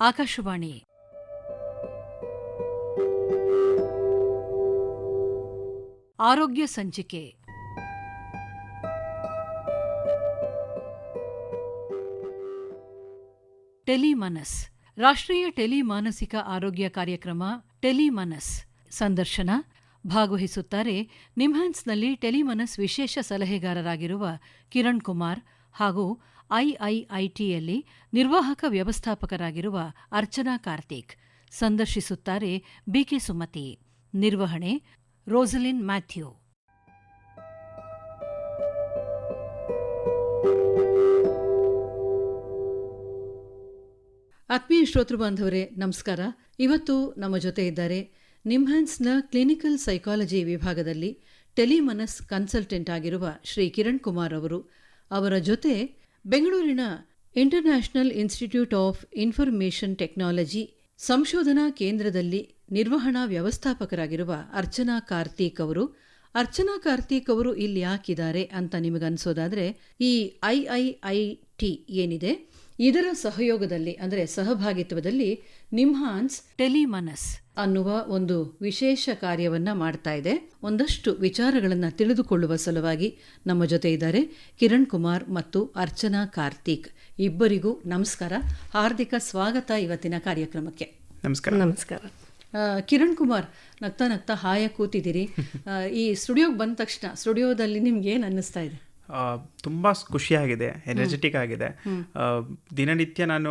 ಆಕಾಶವಾಣಿ. ಆರೋಗ್ಯ ಸಂಚಿಕೆ. ಟೆಲಿಮನಸ್. ರಾಷ್ಟ್ರೀಯ ಟೆಲಿಮಾನಸಿಕ ಆರೋಗ್ಯ ಕಾರ್ಯಕ್ರಮ, ಟೆಲಿಮನಸ್. ಸಂದರ್ಶನ ಭಾಗವಹಿಸುತ್ತಾರೆ ನಿಮ್ಹಾನ್ಸ್ನಲ್ಲಿ ಟೆಲಿಮನಸ್ ವಿಶೇಷ ಸಲಹೆಗಾರರಾಗಿರುವ ಕಿರಣ್ ಕುಮಾರ್ ಹಾಗೂ ಐಐಐಟಿಯಲ್ಲಿ ನಿರ್ವಾಹಕ ವ್ಯವಸ್ಥಾಪಕರಾಗಿರುವ ಅರ್ಚನಾ ಕಾರ್ತಿಕ್ ಸಂದರ್ಶಿಸುತ್ತಾರೆ ಬಿಕೆ ಸುಮತಿ. ನಿರ್ವಹಣೆ ರೋಸಲಿನ್ ಮ್ಯಾಥ್ಯೂ. ಆತ್ಮೀಯ ಶ್ರೋತೃ ಬಾಂಧವರೇ, ನಮಸ್ಕಾರ. ಇವತ್ತು ನಮ್ಮ ಜೊತೆ ಇದ್ದಾರೆ ನಿಮ್ಹಾನ್ಸ್ನ ಕ್ಲಿನಿಕಲ್ ಸೈಕಾಲಜಿ ವಿಭಾಗದಲ್ಲಿ ಟೆಲಿಮನಸ್ ಕನ್ಸಲ್ಟೆಂಟ್ ಆಗಿರುವ ಶ್ರೀ ಕಿರಣ್ ಕುಮಾರ್ ಅವರು. ಅವರ ಜೊತೆ ಬೆಂಗಳೂರಿನ international institute of information technology ಸಂಶೋಧನಾ ಕೇಂದ್ರದಲ್ಲಿ ನಿರ್ವಹಣಾ ವ್ಯವಸ್ಥಾಪಕರಾಗಿರುವ ಅರ್ಚನಾ ಕಾರ್ತಿಕ್ ಅವರು, ಅರ್ಚನಾ ಕಾರ್ತಿಕ್ ಅವರು ಇಲ್ಲಿ ಹಾಕಿದ್ದಾರೆ ಅಂತ ನಿಮಗನ್ಸೋದಾದರೆ, ಈ ಐಐಐಟಿ ಏನಿದೆ ಇದರ ಸಹಯೋಗದಲ್ಲಿ ಅಂದರೆ ಸಹಭಾಗಿತ್ವದಲ್ಲಿ ನಿಮ್ಹಾನ್ಸ್ ಟೆಲಿಮನಸ್ ಅನ್ನುವ ಒಂದು ವಿಶೇಷ ಕಾರ್ಯವನ್ನ ಮಾಡ್ತಾ ಇದೆ. ಒಂದಷ್ಟು ವಿಚಾರಗಳನ್ನ ತಿಳಿದುಕೊಳ್ಳುವ ಸಲುವಾಗಿ ನಮ್ಮ ಜೊತೆ ಇದ್ದಾರೆ ಕಿರಣ್ ಕುಮಾರ್ ಮತ್ತು ಅರ್ಚನಾ ಕಾರ್ತಿಕ್. ಇಬ್ಬರಿಗೂ ನಮಸ್ಕಾರ. ಹಾರ್ದಿಕ ಸ್ವಾಗತ ಇವತ್ತಿನ ಕಾರ್ಯಕ್ರಮಕ್ಕೆ. ನಮಸ್ಕಾರ. ನಮಸ್ಕಾರ. ಕಿರಣ್ ಕುಮಾರ್ ನಗ್ತಾ ನಗ್ತಾ ಹಾಯ ಕೂತಿದ್ದೀರಿ. ಈ ಸ್ಟುಡಿಯೋಗೆ ಬಂದ ತಕ್ಷಣ ಸ್ಟುಡಿಯೋದಲ್ಲಿ ನಿಮ್ಗೆ ಏನು ಅನ್ನಿಸ್ತಾ ಇದೆ? ತುಂಬಾ ಖುಷಿಯಾಗಿದೆ ಎನರ್ಜೆಟಿಕ್ ಆಗಿದೆ. ದಿನನಿತ್ಯ ನಾನು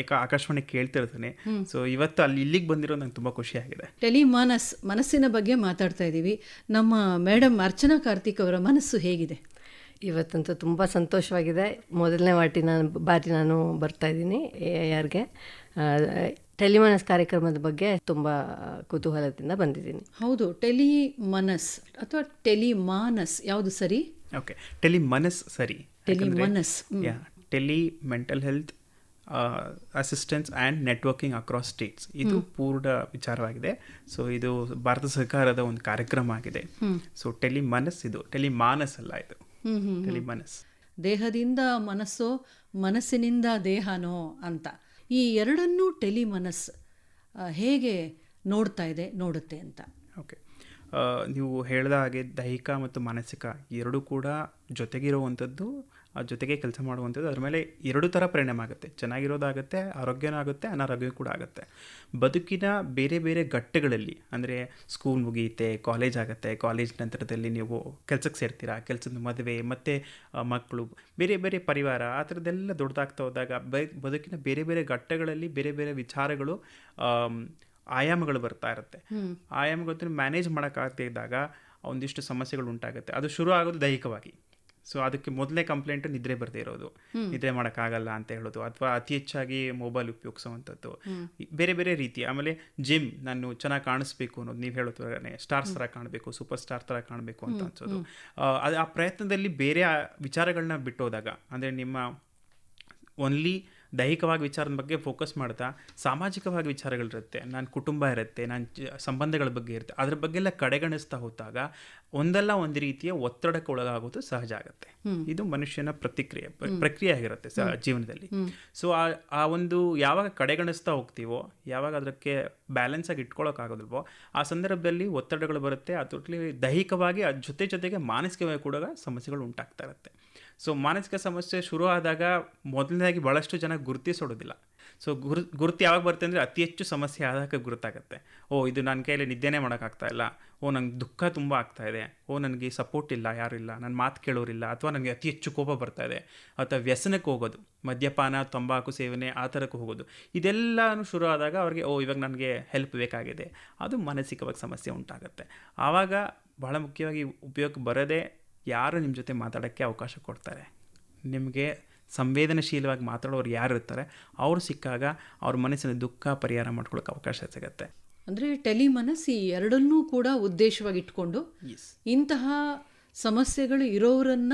ಏಕ ಆಕಾಶವಾಣಿ ಕೇಳ್ತಿರ್ತೀನಿ. ಸೊ ಇವತ್ತು ಅಲ್ಲಿ ಇಲ್ಲಿಗೆ ಬಂದಿರೋ ನಂಗೆ ತುಂಬ ಖುಷಿಯಾಗಿದೆ. ಟೆಲಿಮಾನಸ್ ಮನಸ್ಸಿನ ಬಗ್ಗೆ ಮಾತಾಡ್ತಾ ಇದ್ದೀವಿ ನಮ್ಮ ಮೇಡಮ್ ಅರ್ಚನಾ ಕಾರ್ತಿಕ್ ಅವರ ಮನಸ್ಸು ಹೇಗಿದೆ? ಇವತ್ತಂತೂ ತುಂಬ ಸಂತೋಷವಾಗಿದೆ. ಮೊದಲನೇ ವಾಟಿ ನಾನು ಬಾರಿ ನಾನು ಬರ್ತಾ ಇದ್ದೀನಿ ಎ ಐ ಆರ್ಗೆ. ಟೆಲಿಮನಸ್ ಕಾರ್ಯಕ್ರಮದ ಬಗ್ಗೆ ತುಂಬ ಕುತೂಹಲದಿಂದ ಬಂದಿದ್ದೀನಿ. ಹೌದು ಟೆಲಿಮನಸ್ ಅಥವಾ ಟೆಲಿಮಾನಸ್ ಯಾವುದು ಸರಿ? ಓಕೆ ಟೆಲಿ ಮನಸ್ ಸರಿ Telemanas yeah tele mental health assistance and networking across states ಇದು ಪೂರ್ಣ ವಿಚಾರವಾಗಿದೆ. ಸೊ ಇದು ಭಾರತ ಸರ್ಕಾರದ ಒಂದು ಕಾರ್ಯಕ್ರಮ ಆಗಿದೆ. ಸೊ ಟೆಲಿ ಮನಸ್ ಇದು. ಟೆಲಿ ಮಾನಸ್ ಅಲ್ಲ ಇದು. ಟೆಲಿ ಮನಸ್ ದೇಹದಿಂದ ಮನಸ್ಸು ಮನಸ್ಸಿನಿಂದ ದೇಹನೋ ಅಂತ. ಈ ಎರಡನ್ನೂ ಟೆಲಿಮನಸ್ ಮನಸ್ ಹೇಗೆ ನೋಡ್ತಾ ಇದೆ ನೋಡುತ್ತೆ ಅಂತ. ಓಕೆ ನೀವು ಹೇಳಿದ ಹಾಗೆ ದೈಹಿಕ ಮತ್ತು ಮಾನಸಿಕ ಎರಡೂ ಕೂಡ ಜೊತೆಗಿರುವಂಥದ್ದು ಜೊತೆಗೆ ಕೆಲಸ ಮಾಡುವಂಥದ್ದು, ಅದ್ರ ಮೇಲೆ ಎರಡು ಥರ ಪರಿಣಾಮ ಆಗುತ್ತೆ. ಚೆನ್ನಾಗಿರೋದಾಗುತ್ತೆ, ಆರೋಗ್ಯನೂ ಆಗುತ್ತೆ ಅನಾರೋಗ್ಯ ಕೂಡ ಆಗುತ್ತೆ. ಬದುಕಿನ ಬೇರೆ ಬೇರೆ ಘಟ್ಟಗಳಲ್ಲಿ, ಅಂದರೆ ಸ್ಕೂಲ್ ಮುಗಿಯುತ್ತೆ ಕಾಲೇಜ್ ಆಗುತ್ತೆ ಕಾಲೇಜ್ ನಂತರದಲ್ಲಿ ನೀವು ಕೆಲಸಕ್ಕೆ ಸೇರ್ತೀರಾ, ಕೆಲಸದ ಮದುವೆ, ಮತ್ತು ಮಕ್ಕಳು, ಬೇರೆ ಬೇರೆ ಪರಿವಾರ, ಆ ಥರದ್ದೆಲ್ಲ ದೊಡ್ಡದಾಗ್ತಾ ಹೋದಾಗ ಬದುಕಿನ ಬೇರೆ ಬೇರೆ ಘಟ್ಟಗಳಲ್ಲಿ ಬೇರೆ ಬೇರೆ ವಿಚಾರಗಳು ಆಯಾಮಗಳು ಬರ್ತಾ ಇರುತ್ತೆ. ಆಯಾಮಗಳನ್ನು ಮ್ಯಾನೇಜ್ ಮಾಡೋಕ್ಕಾಗದೇ ಇದ್ದಾಗ ಒಂದಿಷ್ಟು ಸಮಸ್ಯೆಗಳು ಉಂಟಾಗುತ್ತೆ. ಅದು ಶುರು ಆಗೋದು ದೈಹಿಕವಾಗಿ. ಸೊ ಅದಕ್ಕೆ ಮೊದಲೇ ಕಂಪ್ಲೇಂಟ್ ನಿದ್ರೆ ಬರದೇ ಇರೋದು. ನಿದ್ರೆ ಮಾಡೋಕ್ಕಾಗಲ್ಲ ಅಂತ ಹೇಳೋದು ಅಥವಾ ಅತಿ ಹೆಚ್ಚಾಗಿ ಮೊಬೈಲ್ ಉಪಯೋಗಿಸುವಂಥದ್ದು. ಬೇರೆ ಬೇರೆ ರೀತಿ ಆಮೇಲೆ ಜಿಮ್ ನಾನು ಚೆನ್ನಾಗಿ ಕಾಣಿಸ್ಬೇಕು ಅನ್ನೋದು ನೀವು ಹೇಳೋದ್ರಾಗನೆ ಸ್ಟಾರ್ಸ್ ಥರ ಕಾಣಬೇಕು ಸೂಪರ್ ಸ್ಟಾರ್ ಥರ ಕಾಣಬೇಕು ಅಂತ ಅನ್ಸೋದು. ಅದು ಆ ಪ್ರಯತ್ನದಲ್ಲಿ ಬೇರೆ ವಿಚಾರಗಳನ್ನ ಬಿಟ್ಟೋದಾಗ ಅಂದರೆ ನಿಮ್ಮ ಓನ್ಲಿ ದೈಹಿಕವಾಗಿ ವಿಚಾರದ ಬಗ್ಗೆ ಫೋಕಸ್ ಮಾಡ್ತಾ, ಸಾಮಾಜಿಕವಾಗಿ ವಿಚಾರಗಳಿರುತ್ತೆ. ನನ್ನ ಕುಟುಂಬ ಇರುತ್ತೆ ನನ್ನ ಸಂಬಂಧಗಳ ಬಗ್ಗೆ ಇರುತ್ತೆ. ಅದ್ರ ಬಗ್ಗೆ ಎಲ್ಲ ಕಡೆಗಣಿಸ್ತಾ ಹೋದಾಗ ಒಂದಲ್ಲ ಒಂದು ರೀತಿಯ ಒತ್ತಡಕ್ಕೆ ಒಳಗಾಗೋದು ಸಹಜ ಆಗುತ್ತೆ. ಇದು ಮನುಷ್ಯನ ಪ್ರತಿಕ್ರಿಯೆ ಪ್ರಕ್ರಿಯೆ ಆಗಿರುತ್ತೆ ಸಹ ಜೀವನದಲ್ಲಿ. ಸೊ ಆ ಆ ಒಂದು ಯಾವಾಗ ಕಡೆಗಣಿಸ್ತಾ ಹೋಗ್ತೀವೋ ಯಾವಾಗ ಅದಕ್ಕೆ ಬ್ಯಾಲೆನ್ಸ್ ಆಗಿ ಇಟ್ಕೊಳ್ಳೋಕ್ಕಾಗೋದಿಲ್ವೋ ಆ ಸಂದರ್ಭದಲ್ಲಿ ಒತ್ತಡಗಳು ಬರುತ್ತೆ. ಅದರಲ್ಲಿ ದೈಹಿಕವಾಗಿ ಅದ್ರ ಜೊತೆ ಜೊತೆಗೆ ಮಾನಸಿಕವಾಗಿ ಕೂಡ ಸಮಸ್ಯೆಗಳು ಉಂಟಾಗ್ತಾ ಇರುತ್ತೆ. ಸೊ ಮಾನಸಿಕ ಸಮಸ್ಯೆ ಶುರು ಆದಾಗ ಮೊದಲನೇದಾಗಿ ಬಹಳಷ್ಟು ಜನ ಗುರುತಿಸೋದಿಲ್ಲ. ಸೊ ಗುರು, ಗುರುತು ಯಾವಾಗ ಬರುತ್ತೆ ಅಂದರೆ ಅತಿ ಹೆಚ್ಚು ಸಮಸ್ಯೆ ಆದಾಗ ಗುರುತಾಗುತ್ತೆ. ಓ, ಇದು ನನ್ನ ಕೈಯಲ್ಲಿ ನಿದ್ದೆನೇ ಮಾಡೋಕ್ಕಾಗ್ತಾಯಿಲ್ಲ ಓ ನನಗೆ ದುಃಖ ತುಂಬ ಆಗ್ತಾಯಿದೆ ಓ, ನನಗೆ ಸಪೋರ್ಟ್ ಇಲ್ಲ, ಯಾರು ಇಲ್ಲ ನನ್ನ ಮಾತು ಕೇಳೋರಿಲ್ಲ, ಅಥವಾ ನನಗೆ ಅತಿ ಹೆಚ್ಚು ಕೋಪ ಬರ್ತಾಯಿದೆ ಅಥವಾ ವ್ಯಸನಕ್ಕೆ ಹೋಗೋದು, ಮದ್ಯಪಾನ, ತಂಬಾಕು ಸೇವನೆ ಆ ಥರಕ್ಕೆ ಹೋಗೋದು. ಇದೆಲ್ಲನೂ ಶುರು ಆದಾಗ ಅವ್ರಿಗೆ, ಓ, ಇವಾಗ ನನಗೆ ಹೆಲ್ಪ್ ಬೇಕಾಗಿದೆ. ಅದು ಮಾನಸಿಕವಾಗಿ ಸಮಸ್ಯೆ ಉಂಟಾಗುತ್ತೆ. ಆವಾಗ ಬಹಳ ಮುಖ್ಯವಾಗಿ ಉಪಯೋಗಕ್ಕೆ ಬರದೆ ಯಾರು ನಿಮ್ಮ ಜೊತೆ ಮಾತಾಡೋಕ್ಕೆ ಅವಕಾಶ ಕೊಡ್ತಾರೆ? ನಿಮಗೆ ಸಂವೇದನಶೀಲವಾಗಿ ಮಾತಾಡೋರು ಯಾರು ಇರ್ತಾರೆ ಅವರು ಸಿಕ್ಕಾಗ ಅವ್ರ ಮನಸ್ಸಿನ ದುಃಖ ಪರಿಹಾರ ಮಾಡ್ಕೊಳ್ಳೋಕೆ ಅವಕಾಶ ಸಿಗುತ್ತೆ. ಅಂದರೆ ಟೆಲಿಮನಸ್ ಈ ಎರಡನ್ನೂ ಕೂಡ ಉದ್ದೇಶವಾಗಿ ಇಟ್ಕೊಂಡು ಇಂತಹ ಸಮಸ್ಯೆಗಳು ಇರೋರನ್ನ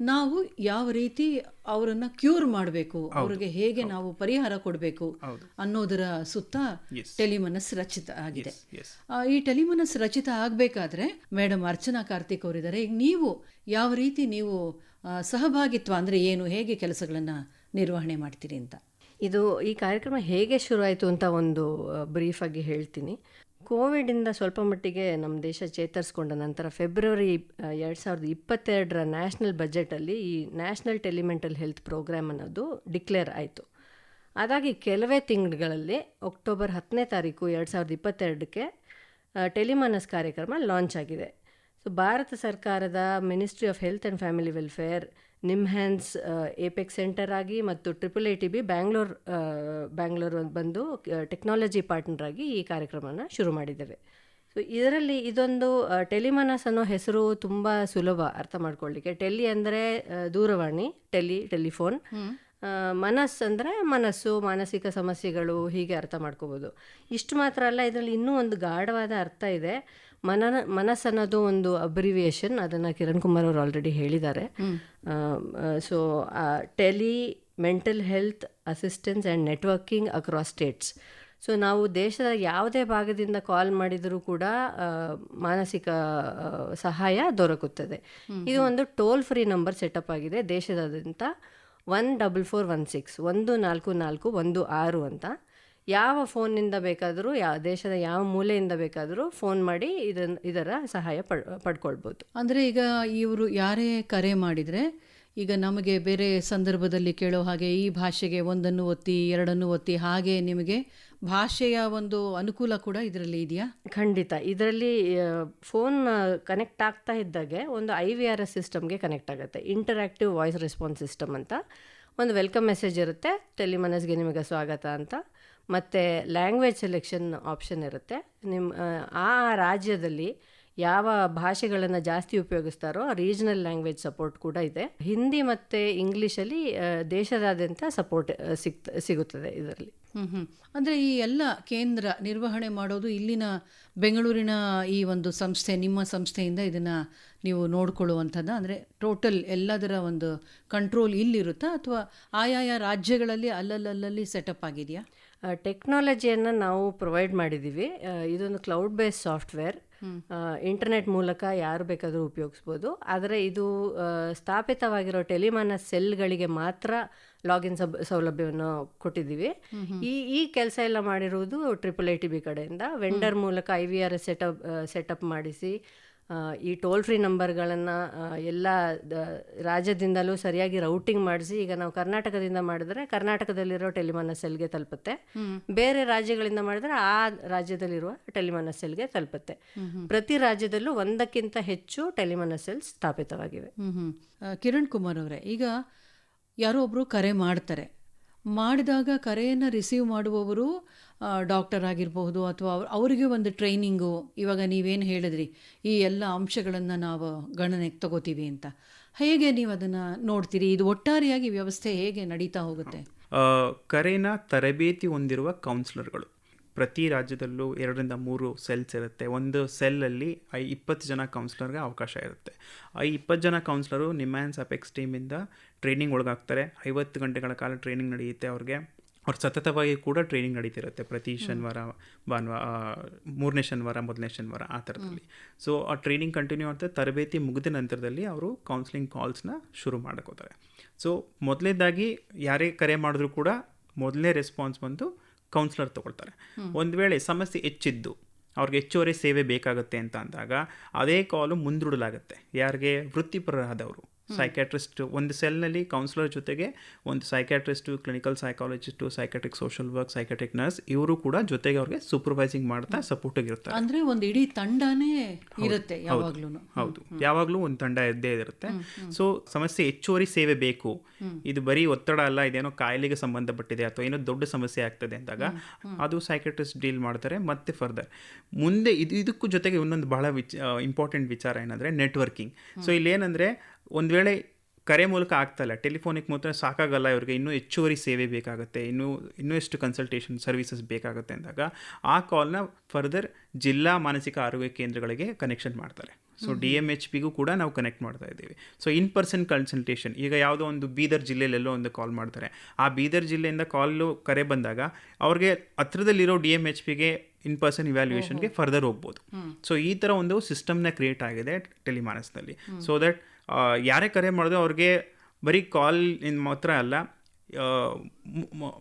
ನಾವು ಯಾವ ರೀತಿ ಅವರನ್ನ ಕ್ಯೂರ್ ಮಾಡಬೇಕು ಅವ್ರಿಗೆ ಹೇಗೆ ನಾವು ಪರಿಹಾರ ಕೊಡಬೇಕು ಅನ್ನೋದರ ಸುತ್ತ ಟೆಲಿಮನಸ್ ರಚಿತ ಆಗಿದೆ. ಈ ಟೆಲಿಮನಸ್ ರಚಿತ ಆಗಬೇಕಾದ್ರೆ ಮೇಡಮ್ ಅರ್ಚನಾ ಕಾರ್ತಿಕ್ ಅವರಿದ್ದಾರೆ ಈಗ ನೀವು ಯಾವ ರೀತಿ ನೀವು ಸಹಭಾಗಿತ್ವ ಅಂದರೆ ಏನು? ಹೇಗೆ ಕೆಲಸಗಳನ್ನು ನಿರ್ವಹಣೆ ಮಾಡ್ತೀರಿ ಅಂತ? ಇದು ಈ ಕಾರ್ಯಕ್ರಮ ಹೇಗೆ ಶುರುವಾಯಿತು ಅಂತ ಒಂದು ಬ್ರೀಫಾಗಿ ಹೇಳ್ತೀನಿ. ಕೋವಿಡಿಂದ ಸ್ವಲ್ಪ ಮಟ್ಟಿಗೆ ನಮ್ಮ ದೇಶ ಚೇತರಿಸ್ಕೊಂಡ ನಂತರ ಫೆಬ್ರವರಿ ಎರಡು ಸಾವಿರದ ಇಪ್ಪತ್ತೆರಡರ ನ್ಯಾಷನಲ್ ಬಜೆಟಲ್ಲಿ ಈ national tele mental health program ಅನ್ನೋದು ಡಿಕ್ಲೇರ್ ಆಯಿತು. ಅದಾಗಿ ಕೆಲವೇ ತಿಂಗಳುಗಳಲ್ಲಿ ಅಕ್ಟೋಬರ್ ಹತ್ತನೇ ತಾರೀಕು ಎರಡು ಸಾವಿರದ ಇಪ್ಪತ್ತೆರಡಕ್ಕೆ ಟೆಲಿಮಾನಸ್ ಕಾರ್ಯಕ್ರಮ ಲಾಂಚ್ ಆಗಿದೆ ಸೊ ಭಾರತ ಸರ್ಕಾರದ ministry of health and family welfare NIMHANS apex centre ಆಗಿ ಮತ್ತು triple I T B Bangalore Bangalore ಬಂದು ಟೆಕ್ನಾಲಜಿ ಪಾರ್ಟ್ನರ್ ಆಗಿ ಈ ಕಾರ್ಯಕ್ರಮನ ಶುರು ಮಾಡಿದ್ದೇವೆ. ಸೊ ಇದರಲ್ಲಿ ಇದೊಂದು ಟೆಲಿಮನಸ್ ಅನ್ನೋ ಹೆಸರು ತುಂಬ ಸುಲಭ ಅರ್ಥ ಮಾಡ್ಕೊಳ್ಳಿಕ್ಕೆ ಟೆಲಿ ಅಂದರೆ ದೂರವಾಣಿ ಟೆಲಿ ಟೆಲಿಫೋನ್ ಮನಸ್ ಅಂದರೆ ಮನಸ್ಸು ಮಾನಸಿಕ ಸಮಸ್ಯೆಗಳು ಹೀಗೆ ಅರ್ಥ ಮಾಡ್ಕೋಬೋದು. ಇಷ್ಟು ಮಾತ್ರ ಅಲ್ಲ ಇದರಲ್ಲಿ ಇನ್ನೂ ಒಂದು ಗಾಢವಾದ ಅರ್ಥ ಇದೆ. ಮನ ಮನಸ್ಸನ್ನೋದು ಒಂದು ಅಬ್ರಿವಿಯೇಷನ್ ಅದನ್ನು ಕಿರಣ್ ಕುಮಾರ್ ಅವರು ಆಲ್ರೆಡಿ ಹೇಳಿದ್ದಾರೆ. So tele mental health assistance and networking across states so ನಾವು ದೇಶದ ಯಾವುದೇ ಭಾಗದಿಂದ ಕಾಲ್ ಮಾಡಿದರೂ ಕೂಡ ಮಾನಸಿಕ ಸಹಾಯ ದೊರಕುತ್ತದೆ. ಇದು ಒಂದು ಟೋಲ್ ಫ್ರೀ ನಂಬರ್ ಸೆಟಪ್ ಆಗಿದೆ ದೇಶದಾದ್ಯಂತ. One double four one six ಒಂದು ನಾಲ್ಕು ನಾಲ್ಕು ಒಂದು ಆರು ಅಂತ. ಯಾವ ಫೋನ್ನಿಂದ ಬೇಕಾದರೂ ಯಾವ ದೇಶದ ಯಾವ ಮೂಲೆಯಿಂದ ಬೇಕಾದರೂ ಫೋನ್ ಮಾಡಿ ಇದನ್ನು ಇದರ ಸಹಾಯ ಪಡ್ ಪಡ್ಕೊಳ್ಬೋದು. ಅಂದರೆ ಈಗ ಇವರು ಯಾರೇ ಕರೆ ಮಾಡಿದರೆ ಈಗ ನಮಗೆ ಬೇರೆ ಸಂದರ್ಭದಲ್ಲಿ ಕೇಳೋ ಹಾಗೆ ಈ ಭಾಷೆಗೆ ಒಂದನ್ನು ಒತ್ತಿ ಎರಡನ್ನು ಒತ್ತಿ ಹಾಗೆ ನಿಮಗೆ ಭಾಷೆಯ ಒಂದು ಅನುಕೂಲ ಕೂಡ ಇದರಲ್ಲಿ ಇದೆಯಾ? ಖಂಡಿತ. ಇದರಲ್ಲಿ ಫೋನ್ ಕನೆಕ್ಟ್ ಆಗ್ತಾ ಇದ್ದಾಗೆ ಒಂದು ಐ ವಿ ಆರ್ ಎಸ್ ಸಿಸ್ಟಮ್ಗೆ ಕನೆಕ್ಟ್ ಆಗುತ್ತೆ. ಇಂಟರಾಕ್ಟಿವ್ ವಾಯ್ಸ್ ರೆಸ್ಪಾನ್ಸ್ ಸಿಸ್ಟಮ್ ಅಂತ. ಒಂದು ವೆಲ್ಕಮ್ ಮೆಸೇಜ್ ಇರುತ್ತೆ ಟೆಲಿಮನಸ್ಗೆ ನಿಮಗೆ ಸ್ವಾಗತ ಅಂತ. ಮತ್ತು ಲ್ಯಾಂಗ್ವೇಜ್ ಸೆಲೆಕ್ಷನ್ ಆಪ್ಷನ್ ಇರುತ್ತೆ. ನಿಮ್ಮ ಆ ರಾಜ್ಯದಲ್ಲಿ ಯಾವ ಭಾಷೆಗಳನ್ನು ಜಾಸ್ತಿ ಉಪಯೋಗಿಸ್ತಾರೋ ರೀಜನಲ್ ಲ್ಯಾಂಗ್ವೇಜ್ ಸಪೋರ್ಟ್ ಕೂಡ ಇದೆ. ಹಿಂದಿ ಮತ್ತು ಇಂಗ್ಲೀಷಲ್ಲಿ ದೇಶದಾದ್ಯಂತ ಸಪೋರ್ಟ್ ಸಿಗ್ತ ಸಿಗುತ್ತದೆ ಇದರಲ್ಲಿ. ಹ್ಞೂ ಹ್ಞೂ ಅಂದರೆ ಈ ಎಲ್ಲ ಕೇಂದ್ರ ನಿರ್ವಹಣೆ ಮಾಡೋದು ಇಲ್ಲಿನ ಬೆಂಗಳೂರಿನ ಈ ಒಂದು ಸಂಸ್ಥೆ, ನಿಮ್ಮ ಸಂಸ್ಥೆಯಿಂದ ಇದನ್ನು ನೀವು ನೋಡ್ಕೊಳ್ಳುವಂಥದ್ದು? ಅಂದರೆ ಟೋಟಲ್ ಎಲ್ಲದರ ಒಂದು ಕಂಟ್ರೋಲ್ ಇಲ್ಲಿರುತ್ತಾ ಅಥವಾ ಆಯಾಯ ರಾಜ್ಯಗಳಲ್ಲಿ ಅಲ್ಲಲ್ಲಲ್ಲಿ ಸೆಟಪ್ ಆಗಿದೆಯಾ? ಟೆಕ್ನಾಲಜಿಯನ್ನು ನಾವು ಪ್ರೊವೈಡ್ ಮಾಡಿದ್ದೀವಿ ಇದೊಂದು ಕ್ಲೌಡ್ ಬೇಸ್ಡ್ ಸಾಫ್ಟ್ವೇರ್ ಇಂಟರ್ನೆಟ್ ಮೂಲಕ ಯಾರು ಬೇಕಾದರೂ ಉಪಯೋಗಿಸ್ಬೋದು. ಆದರೆ ಇದು ಸ್ಥಾಪಿತವಾಗಿರೋ ಟೆಲಿಮಾನ ಸೆಲ್ಗಳಿಗೆ ಮಾತ್ರ ಲಾಗಿನ್ ಸಬ್ ಸೌಲಭ್ಯವನ್ನು ಕೊಟ್ಟಿದ್ದೀವಿ. ಈ ಈ ಕೆಲಸ ಎಲ್ಲ ಮಾಡಿರುವುದು ಟ್ರಿಪಲ್ ಐ ಟಿ ಬಿ ಕಡೆಯಿಂದ. ವೆಂಡರ್ ಮೂಲಕ I V R S setup setup ಮಾಡಿಸಿ ಈ ಟೋಲ್ ಫ್ರೀ ನಂಬರ್ಗಳನ್ನು ಎಲ್ಲ ರಾಜ್ಯದಿಂದಲೂ ಸರಿಯಾಗಿ ರೌಟಿಂಗ್ ಮಾಡಿಸಿ ಈಗ ನಾವು ಕರ್ನಾಟಕದಿಂದ ಮಾಡಿದ್ರೆ ಕರ್ನಾಟಕದಲ್ಲಿರೋ ಟೆಲಿಮಾನ ಸೆಲ್ಗೆ ತಲುಪುತ್ತೆ ಬೇರೆ ರಾಜ್ಯಗಳಿಂದ ಮಾಡಿದ್ರೆ ಆ ರಾಜ್ಯದಲ್ಲಿರುವ ಟೆಲಿಮಾನ ಸೆಲ್ಗೆ ತಲುಪುತ್ತೆ ಪ್ರತಿ ರಾಜ್ಯದಲ್ಲೂ ಒಂದಕ್ಕಿಂತ ಹೆಚ್ಚು ಟೆಲಿಮಾನ ಸೆಲ್ ಸ್ಥಾಪಿತವಾಗಿವೆ ಕಿರಣ್ ಕುಮಾರ್ ಅವರೇ ಈಗ ಯಾರೋ ಒಬ್ಬರು ಕರೆ ಮಾಡ್ತಾರೆ. ಮಾಡಿದಾಗ ಕರೆಯನ್ನು ರಿಸೀವ್ ಮಾಡುವವರು ಡಾಕ್ಟರ್ ಆಗಿರಬಹುದು ಅಥವಾ ಅವರಿಗೆ ಒಂದು ಟ್ರೈನಿಂಗು ಇವಾಗ ನೀವೇನು ಹೇಳಿದ್ರಿ, ಈ ಎಲ್ಲ ಅಂಶಗಳನ್ನು ನಾವು ಗಣನೆಗೆ ತಗೋತೀವಿ ಅಂತ. ಹೇಗೆ ನೀವು ಅದನ್ನು ನೋಡ್ತೀರಿ? ಇದು ಒಟ್ಟಾರೆಯಾಗಿ ವ್ಯವಸ್ಥೆ ಹೇಗೆ ನಡೀತಾ ಹೋಗುತ್ತೆ? ಕರೆನ ತರಬೇತಿ ಹೊಂದಿರುವ ಕೌನ್ಸಿಲರ್ಗಳು ಪ್ರತಿ ರಾಜ್ಯದಲ್ಲೂ ಎರಡರಿಂದ ಮೂರು ಸೆಲ್ಸ್ ಇರುತ್ತೆ. ಒಂದು ಸೆಲ್ಲಲ್ಲಿ ಐ ಇಪ್ಪತ್ತು ಜನ ಕೌನ್ಸ್ಲರ್ಗೆ ಅವಕಾಶ ಇರುತ್ತೆ. ಆ ಇಪ್ಪತ್ತು ಜನ ಕೌನ್ಸಿಲರು ನಿಮ್ಯಾನ್ಸ್ ಅಪೆಕ್ಸ್ ಟೀಮಿಂದ ಟ್ರೈನಿಂಗ್ ಒಳಗಾಗ್ತಾರೆ. ಐವತ್ತು ಗಂಟೆಗಳ ಕಾಲ ಟ್ರೈನಿಂಗ್ ನಡೆಯುತ್ತೆ ಅವ್ರಿಗೆ. ಅವ್ರು ಸತತವಾಗಿ ಕೂಡ ಟ್ರೈನಿಂಗ್ ನಡೀತಿರುತ್ತೆ ಪ್ರತಿ ಶನಿವಾರ ಭಾನುವಾರ ಮೂರನೇ ಶನಿವಾರ ಮೊದಲನೇ ಶನಿವಾರ ಆ ಥರದಲ್ಲಿ. ಸೊ ಆ ಟ್ರೈನಿಂಗ್ ಕಂಟಿನ್ಯೂ ಆಗ್ತದೆ ತರಬೇತಿ ಮುಗಿದ ನಂತರದಲ್ಲಿ ಅವರು ಕೌನ್ಸಿಲಿಂಗ್ ಕಾಲ್ಸ್ನ ಶುರು ಮಾಡ್ಕೋತಾರೆ. ಸೊ ಮೊದಲನೇದಾಗಿ ಯಾರೇ ಕರೆ ಮಾಡಿದ್ರು ಕೂಡ ಮೊದಲನೇ ರೆಸ್ಪಾನ್ಸ್ ಬಂದು ಕೌನ್ಸಿಲರ್ ತೊಗೊಳ್ತಾರೆ. ಒಂದು ವೇಳೆ ಸಮಸ್ಯೆ ಹೆಚ್ಚಿದ್ದು ಅವ್ರಿಗೆ ಹೆಚ್ಚುವರಿ ಸೇವೆ ಬೇಕಾಗುತ್ತೆ ಅಂತ ಅಂದಾಗ ಅದೇ ಕಾಲು ಮುಂದೂಡಲಾಗುತ್ತೆ. ಯಾರಿಗೆ? ವೃತ್ತಿಪರರಾದವರು. ಸೈಕ್ಯಾಟ್ರಿಸ್ಟ್ ಒಂದು ಸೆಲ್ನಲ್ಲಿ ಕೌನ್ಸಿಲರ್ ಜೊತೆಗೆ ಒಂದು psychiatrist clinical psychologist psychiatric social work psychiatric nurse ಇವರು ಕೂಡ ಜೊತೆಗೆ ಅವ್ರಿಗೆ ಸೂಪರ್ವೈಸಿಂಗ್ ಮಾಡ್ತಾ ಸಪೋರ್ಟಿಗೆ ಇರ್ತಾರೆ ಅಂದರೆ ಒಂದು ಇಡೀ ತಂಡನೇ ಇರುತ್ತೆ ಯಾವಾಗಲೂ ಹೌದು. ಯಾವಾಗಲೂ ಒಂದು ತಂಡ ಇದ್ದೇ ಇರುತ್ತೆ. ಸೊ ಸಮಸ್ಯೆ ಹೆಚ್ಚುವರಿ ಸೇವೆ ಬೇಕು. ಇದು ಬರೀ ಒತ್ತಡ ಅಲ್ಲ ಇದೇನೋ ಕಾಯಿಲೆಗೆ ಸಂಬಂಧಪಟ್ಟಿದೆ ಅಥವಾ ಏನೋ ದೊಡ್ಡ ಸಮಸ್ಯೆ ಆಗ್ತದೆ ಅಂದಾಗ ಅದು ಸೈಕ್ಯಾಟ್ರಿಸ್ಟ್ ಡೀಲ್ ಮಾಡ್ತಾರೆ ಮತ್ತೆ ಫರ್ದರ್ ಮುಂದೆ ಇದು ಇದಕ್ಕೂ ಜೊತೆಗೆ ಇನ್ನೊಂದು ಬಹಳ ವಿಚ ಇಂಪಾರ್ಟೆಂಟ್ ವಿಚಾರ ಏನಂದರೆ ನೆಟ್ವರ್ಕಿಂಗ್ ಸೊ ಇಲ್ಲೇನಂದರೆ ಒಂದು ವೇಳೆ ಕರೆ ಮೂಲಕ ಆಗ್ತಾಯಿಲ್ಲ ಟೆಲಿಫೋನಿಕ್ ಮಾತ್ರ ಸಾಕಾಗಲ್ಲ ಇವ್ರಿಗೆ ಇನ್ನೂ ಹೆಚ್ಚುವರಿ ಸೇವೆ ಬೇಕಾಗುತ್ತೆ ಇನ್ನೂ ಇನ್ನೂ ಎಷ್ಟು ಕನ್ಸಲ್ಟೇಷನ್ ಸರ್ವಿಸಸ್ ಬೇಕಾಗುತ್ತೆ ಅಂದಾಗ ಆ ಕಾಲ್ನ ಫರ್ದರ್ ಜಿಲ್ಲಾ ಮಾನಸಿಕ ಆರೋಗ್ಯ ಕೇಂದ್ರಗಳಿಗೆ ಕನೆಕ್ಷನ್ ಮಾಡ್ತಾರೆ. ಸೊ ಡಿ ಎಂ ಎಚ್ ಪಿಗೂ ಕೂಡ ನಾವು ಕನೆಕ್ಟ್ ಮಾಡ್ತಾ ಇದ್ದೀವಿ. ಸೊ ಇನ್ ಪರ್ಸನ್ ಕನ್ಸಲ್ಟೇಷನ್ ಈಗ ಯಾವುದೋ ಒಂದು ಬೀದರ್ ಜಿಲ್ಲೆಯಲ್ಲೆಲ್ಲೋ ಒಂದು ಕಾಲ್ ಮಾಡ್ತಾರೆ. ಆ ಬೀದರ್ ಜಿಲ್ಲೆಯಿಂದ ಕಾಲು ಕರೆ ಬಂದಾಗ ಅವ್ರಿಗೆ ಹತ್ರದಲ್ಲಿರೋ ಡಿ ಎಂ ಎಚ್ ಪಿಗೆ ಇನ್ ಪರ್ಸನ್ ಇವ್ಯಾಲ್ಯೂಯೇಷನ್ಗೆ ಫರ್ದರ್ ಹೋಗ್ಬೋದು. ಸೊ ಈ ಥರ ಒಂದು ಸಿಸ್ಟಮ್ನ ಕ್ರಿಯೇಟ್ ಆಗಿದೆ ಟೆಲಿಮಾನಸ್ನಲ್ಲಿ ಸೊ ದಟ್ ಯಾರೇ ಕರೆ ಮಾಡಿದ್ರು ಅವ್ರಿಗೆ ಬರೀ ಕಾಲ್ ಇನ್ ಮಾತ್ರ ಅಲ್ಲ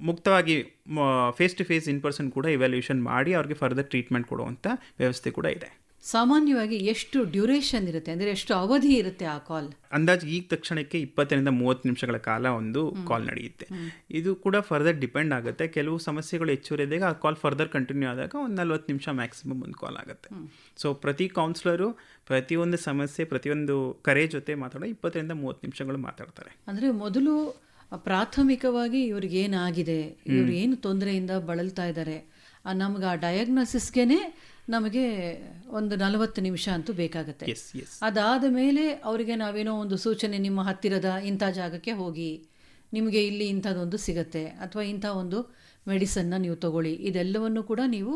ಮುಕ್ತವಾಗಿ face to face in person ಕೂಡ ಇವ್ಯಾಲ್ಯೂಷನ್ ಮಾಡಿ ಅವ್ರಿಗೆ ಫರ್ದರ್ ಟ್ರೀಟ್ಮೆಂಟ್ ಕೊಡುವಂಥ ವ್ಯವಸ್ಥೆ ಕೂಡ ಇದೆ. ಸಾಮಾನ್ಯವಾಗಿ ಎಷ್ಟು ಡ್ಯೂರೇಷನ್ ಇರುತ್ತೆ? ಅಂದರೆ ಎಷ್ಟು ಅವಧಿ ಇರುತ್ತೆ ಆ ಕಾಲ್? ಅಂದಾಜು ಈಗ ತಕ್ಷಣಕ್ಕೆ ಇಪ್ಪತ್ತರಿಂದ ಮೂವತ್ತು ನಿಮಿಷಗಳ ಕಾಲ ಒಂದು ಕಾಲ್ ನಡೆಯುತ್ತೆ. ಇದು ಕೂಡ ಫರ್ದರ್ ಡಿಪೆಂಡ್ ಆಗುತ್ತೆ. ಕೆಲವು ಸಮಸ್ಯೆಗಳು ಹೆಚ್ಚುವರಿದಾಗ ಆ ಕಾಲ್ ಫರ್ದರ್ ಕಂಟಿನ್ಯೂ ಆದಾಗ ಒಂದು ನಲ್ವತ್ತು ನಿಮಿಷ ಮ್ಯಾಕ್ಸಿಮಮ್ ಒಂದು ಕಾಲ್ ಆಗುತ್ತೆ. ಸೊ ಪ್ರತಿ ಕೌನ್ಸಿಲರು ಪ್ರತಿಯೊಂದು ಸಮಸ್ಯೆ ಪ್ರತಿಯೊಂದು ಕರೆ ಜೊತೆ ಮಾತಾಡೋ ಇಪ್ಪತ್ತರಿಂದ ಮೂವತ್ತು ನಿಮಿಷಗಳು ಮಾತಾಡ್ತಾರೆ. ಅಂದರೆ ಮೊದಲು ಪ್ರಾಥಮಿಕವಾಗಿ ಇವ್ರಿಗೆ ಏನಾಗಿದೆ? ಇವ್ರು ಏನು ತೊಂದರೆಯಿಂದ ಬಳಲ್ತಾ ಇದ್ದಾರೆ? ನಮ್ಗೆ ಆ ಡಯಾಗ್ನೋಸಿಸ್ಗೆ ನಮಗೆ ಒಂದು ನಲವತ್ತು ನಿಮಿಷ ಅಂತೂ ಬೇಕಾಗುತ್ತೆ. ಅದಾದ ಮೇಲೆ ಅವರಿಗೆ ನಾವೇನೋ ಒಂದು ಸೂಚನೆ ನಿಮ್ಮ ಹತ್ತಿರದ ಇಂಥ ಜಾಗಕ್ಕೆ ಹೋಗಿ ನಿಮಗೆ ಇಲ್ಲಿ ಇಂಥದ್ದೊಂದು ಸಿಗತ್ತೆ ಅಥವಾ ಇಂಥ ಒಂದು ಮೆಡಿಸನ್ನ ನೀವು ತಗೊಳ್ಳಿ. ಇದೆಲ್ಲವನ್ನು ಕೂಡ ನೀವು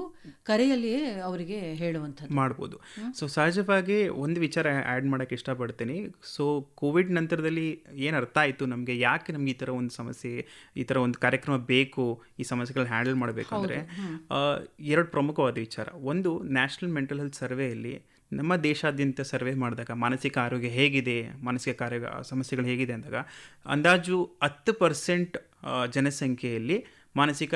ಕರೆಯಲ್ಲಿಯೇ ಅವರಿಗೆ ಹೇಳುವಂಥ ಮಾಡ್ಬೋದು. ಸೊ ಸಹಜವಾಗಿ ಒಂದು ವಿಚಾರ ಆ್ಯಡ್ ಮಾಡೋಕ್ಕೆ ಇಷ್ಟಪಡ್ತೀನಿ. ಸೊ ಕೋವಿಡ್ ನಂತರದಲ್ಲಿ ಏನು ಅರ್ಥ ಆಯಿತು ನಮಗೆ? ಯಾಕೆ ನಮ್ಗೆ ಈ ಥರ ಒಂದು ಸಮಸ್ಯೆ ಈ ಥರ ಒಂದು ಕಾರ್ಯಕ್ರಮ ಬೇಕು ಈ ಸಮಸ್ಯೆಗಳನ್ನ ಹ್ಯಾಂಡಲ್ ಮಾಡಬೇಕಂದ್ರೆ ಎರಡು ಪ್ರಮುಖವಾದ ವಿಚಾರ. ಒಂದು ನ್ಯಾಷನಲ್ ಮೆಂಟಲ್ ಹೆಲ್ತ್ ಸರ್ವೆಯಲ್ಲಿ ನಮ್ಮ ದೇಶಾದ್ಯಂತ ಸರ್ವೆ ಮಾಡಿದಾಗ ಮಾನಸಿಕ ಆರೋಗ್ಯ ಹೇಗಿದೆ ಮಾನಸಿಕ ಕಾರ್ಯ ಸಮಸ್ಯೆಗಳು ಹೇಗಿದೆ ಅಂದಾಗ ಅಂದಾಜು ಹತ್ತು ಪರ್ಸೆಂಟ್ ಜನಸಂಖ್ಯೆಯಲ್ಲಿ ಮಾನಸಿಕ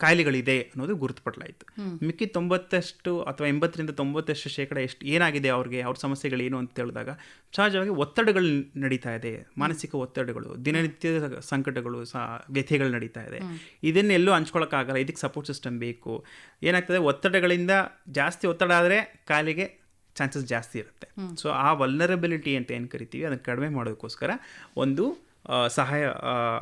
ಕಾಯಿಲೆಗಳಿದೆ ಅನ್ನೋದು ಗುರುತುಪಡಲಾಯಿತು ಮಿಕ್ಕಿ ತೊಂಬತ್ತಷ್ಟು ಅಥವಾ ಎಂಬತ್ತರಿಂದ ತೊಂಬತ್ತಷ್ಟು ಶೇಕಡ ಎಷ್ಟು ಏನಾಗಿದೆ ಅವ್ರಿಗೆ ಅವ್ರ ಸಮಸ್ಯೆಗಳೇನು ಅಂತ ಹೇಳಿದಾಗ ಸಹಜವಾಗಿ ಒತ್ತಡಗಳು ನಡೀತಾ ಇದೆ ಮಾನಸಿಕ ಒತ್ತಡಗಳು ದಿನನಿತ್ಯದ ಸಂಕಟಗಳು ಸಹ ವ್ಯಥೆಗಳು ನಡೀತಾ ಇದೆ. ಇದನ್ನೆಲ್ಲೂ ಹಂಚ್ಕೊಳಕ್ಕಾಗಲ್ಲ ಇದಕ್ಕೆ ಸಪೋರ್ಟ್ ಸಿಸ್ಟಮ್ ಬೇಕು. ಏನಾಗ್ತದೆ ಒತ್ತಡಗಳಿಂದ ಜಾಸ್ತಿ ಒತ್ತಡ ಆದರೆ ಕಾಯಿಲೆಗೆ ಚಾನ್ಸಸ್ ಜಾಸ್ತಿ ಇರುತ್ತೆ. ಸೊ ಆ ವಲ್ನರಬಿಲಿಟಿ ಅಂತ ಏನು ಕರಿತೀವಿ ಅದನ್ನು ಕಡಿಮೆ ಮಾಡೋದಕ್ಕೋಸ್ಕರ ಒಂದು ಸಹಾಯ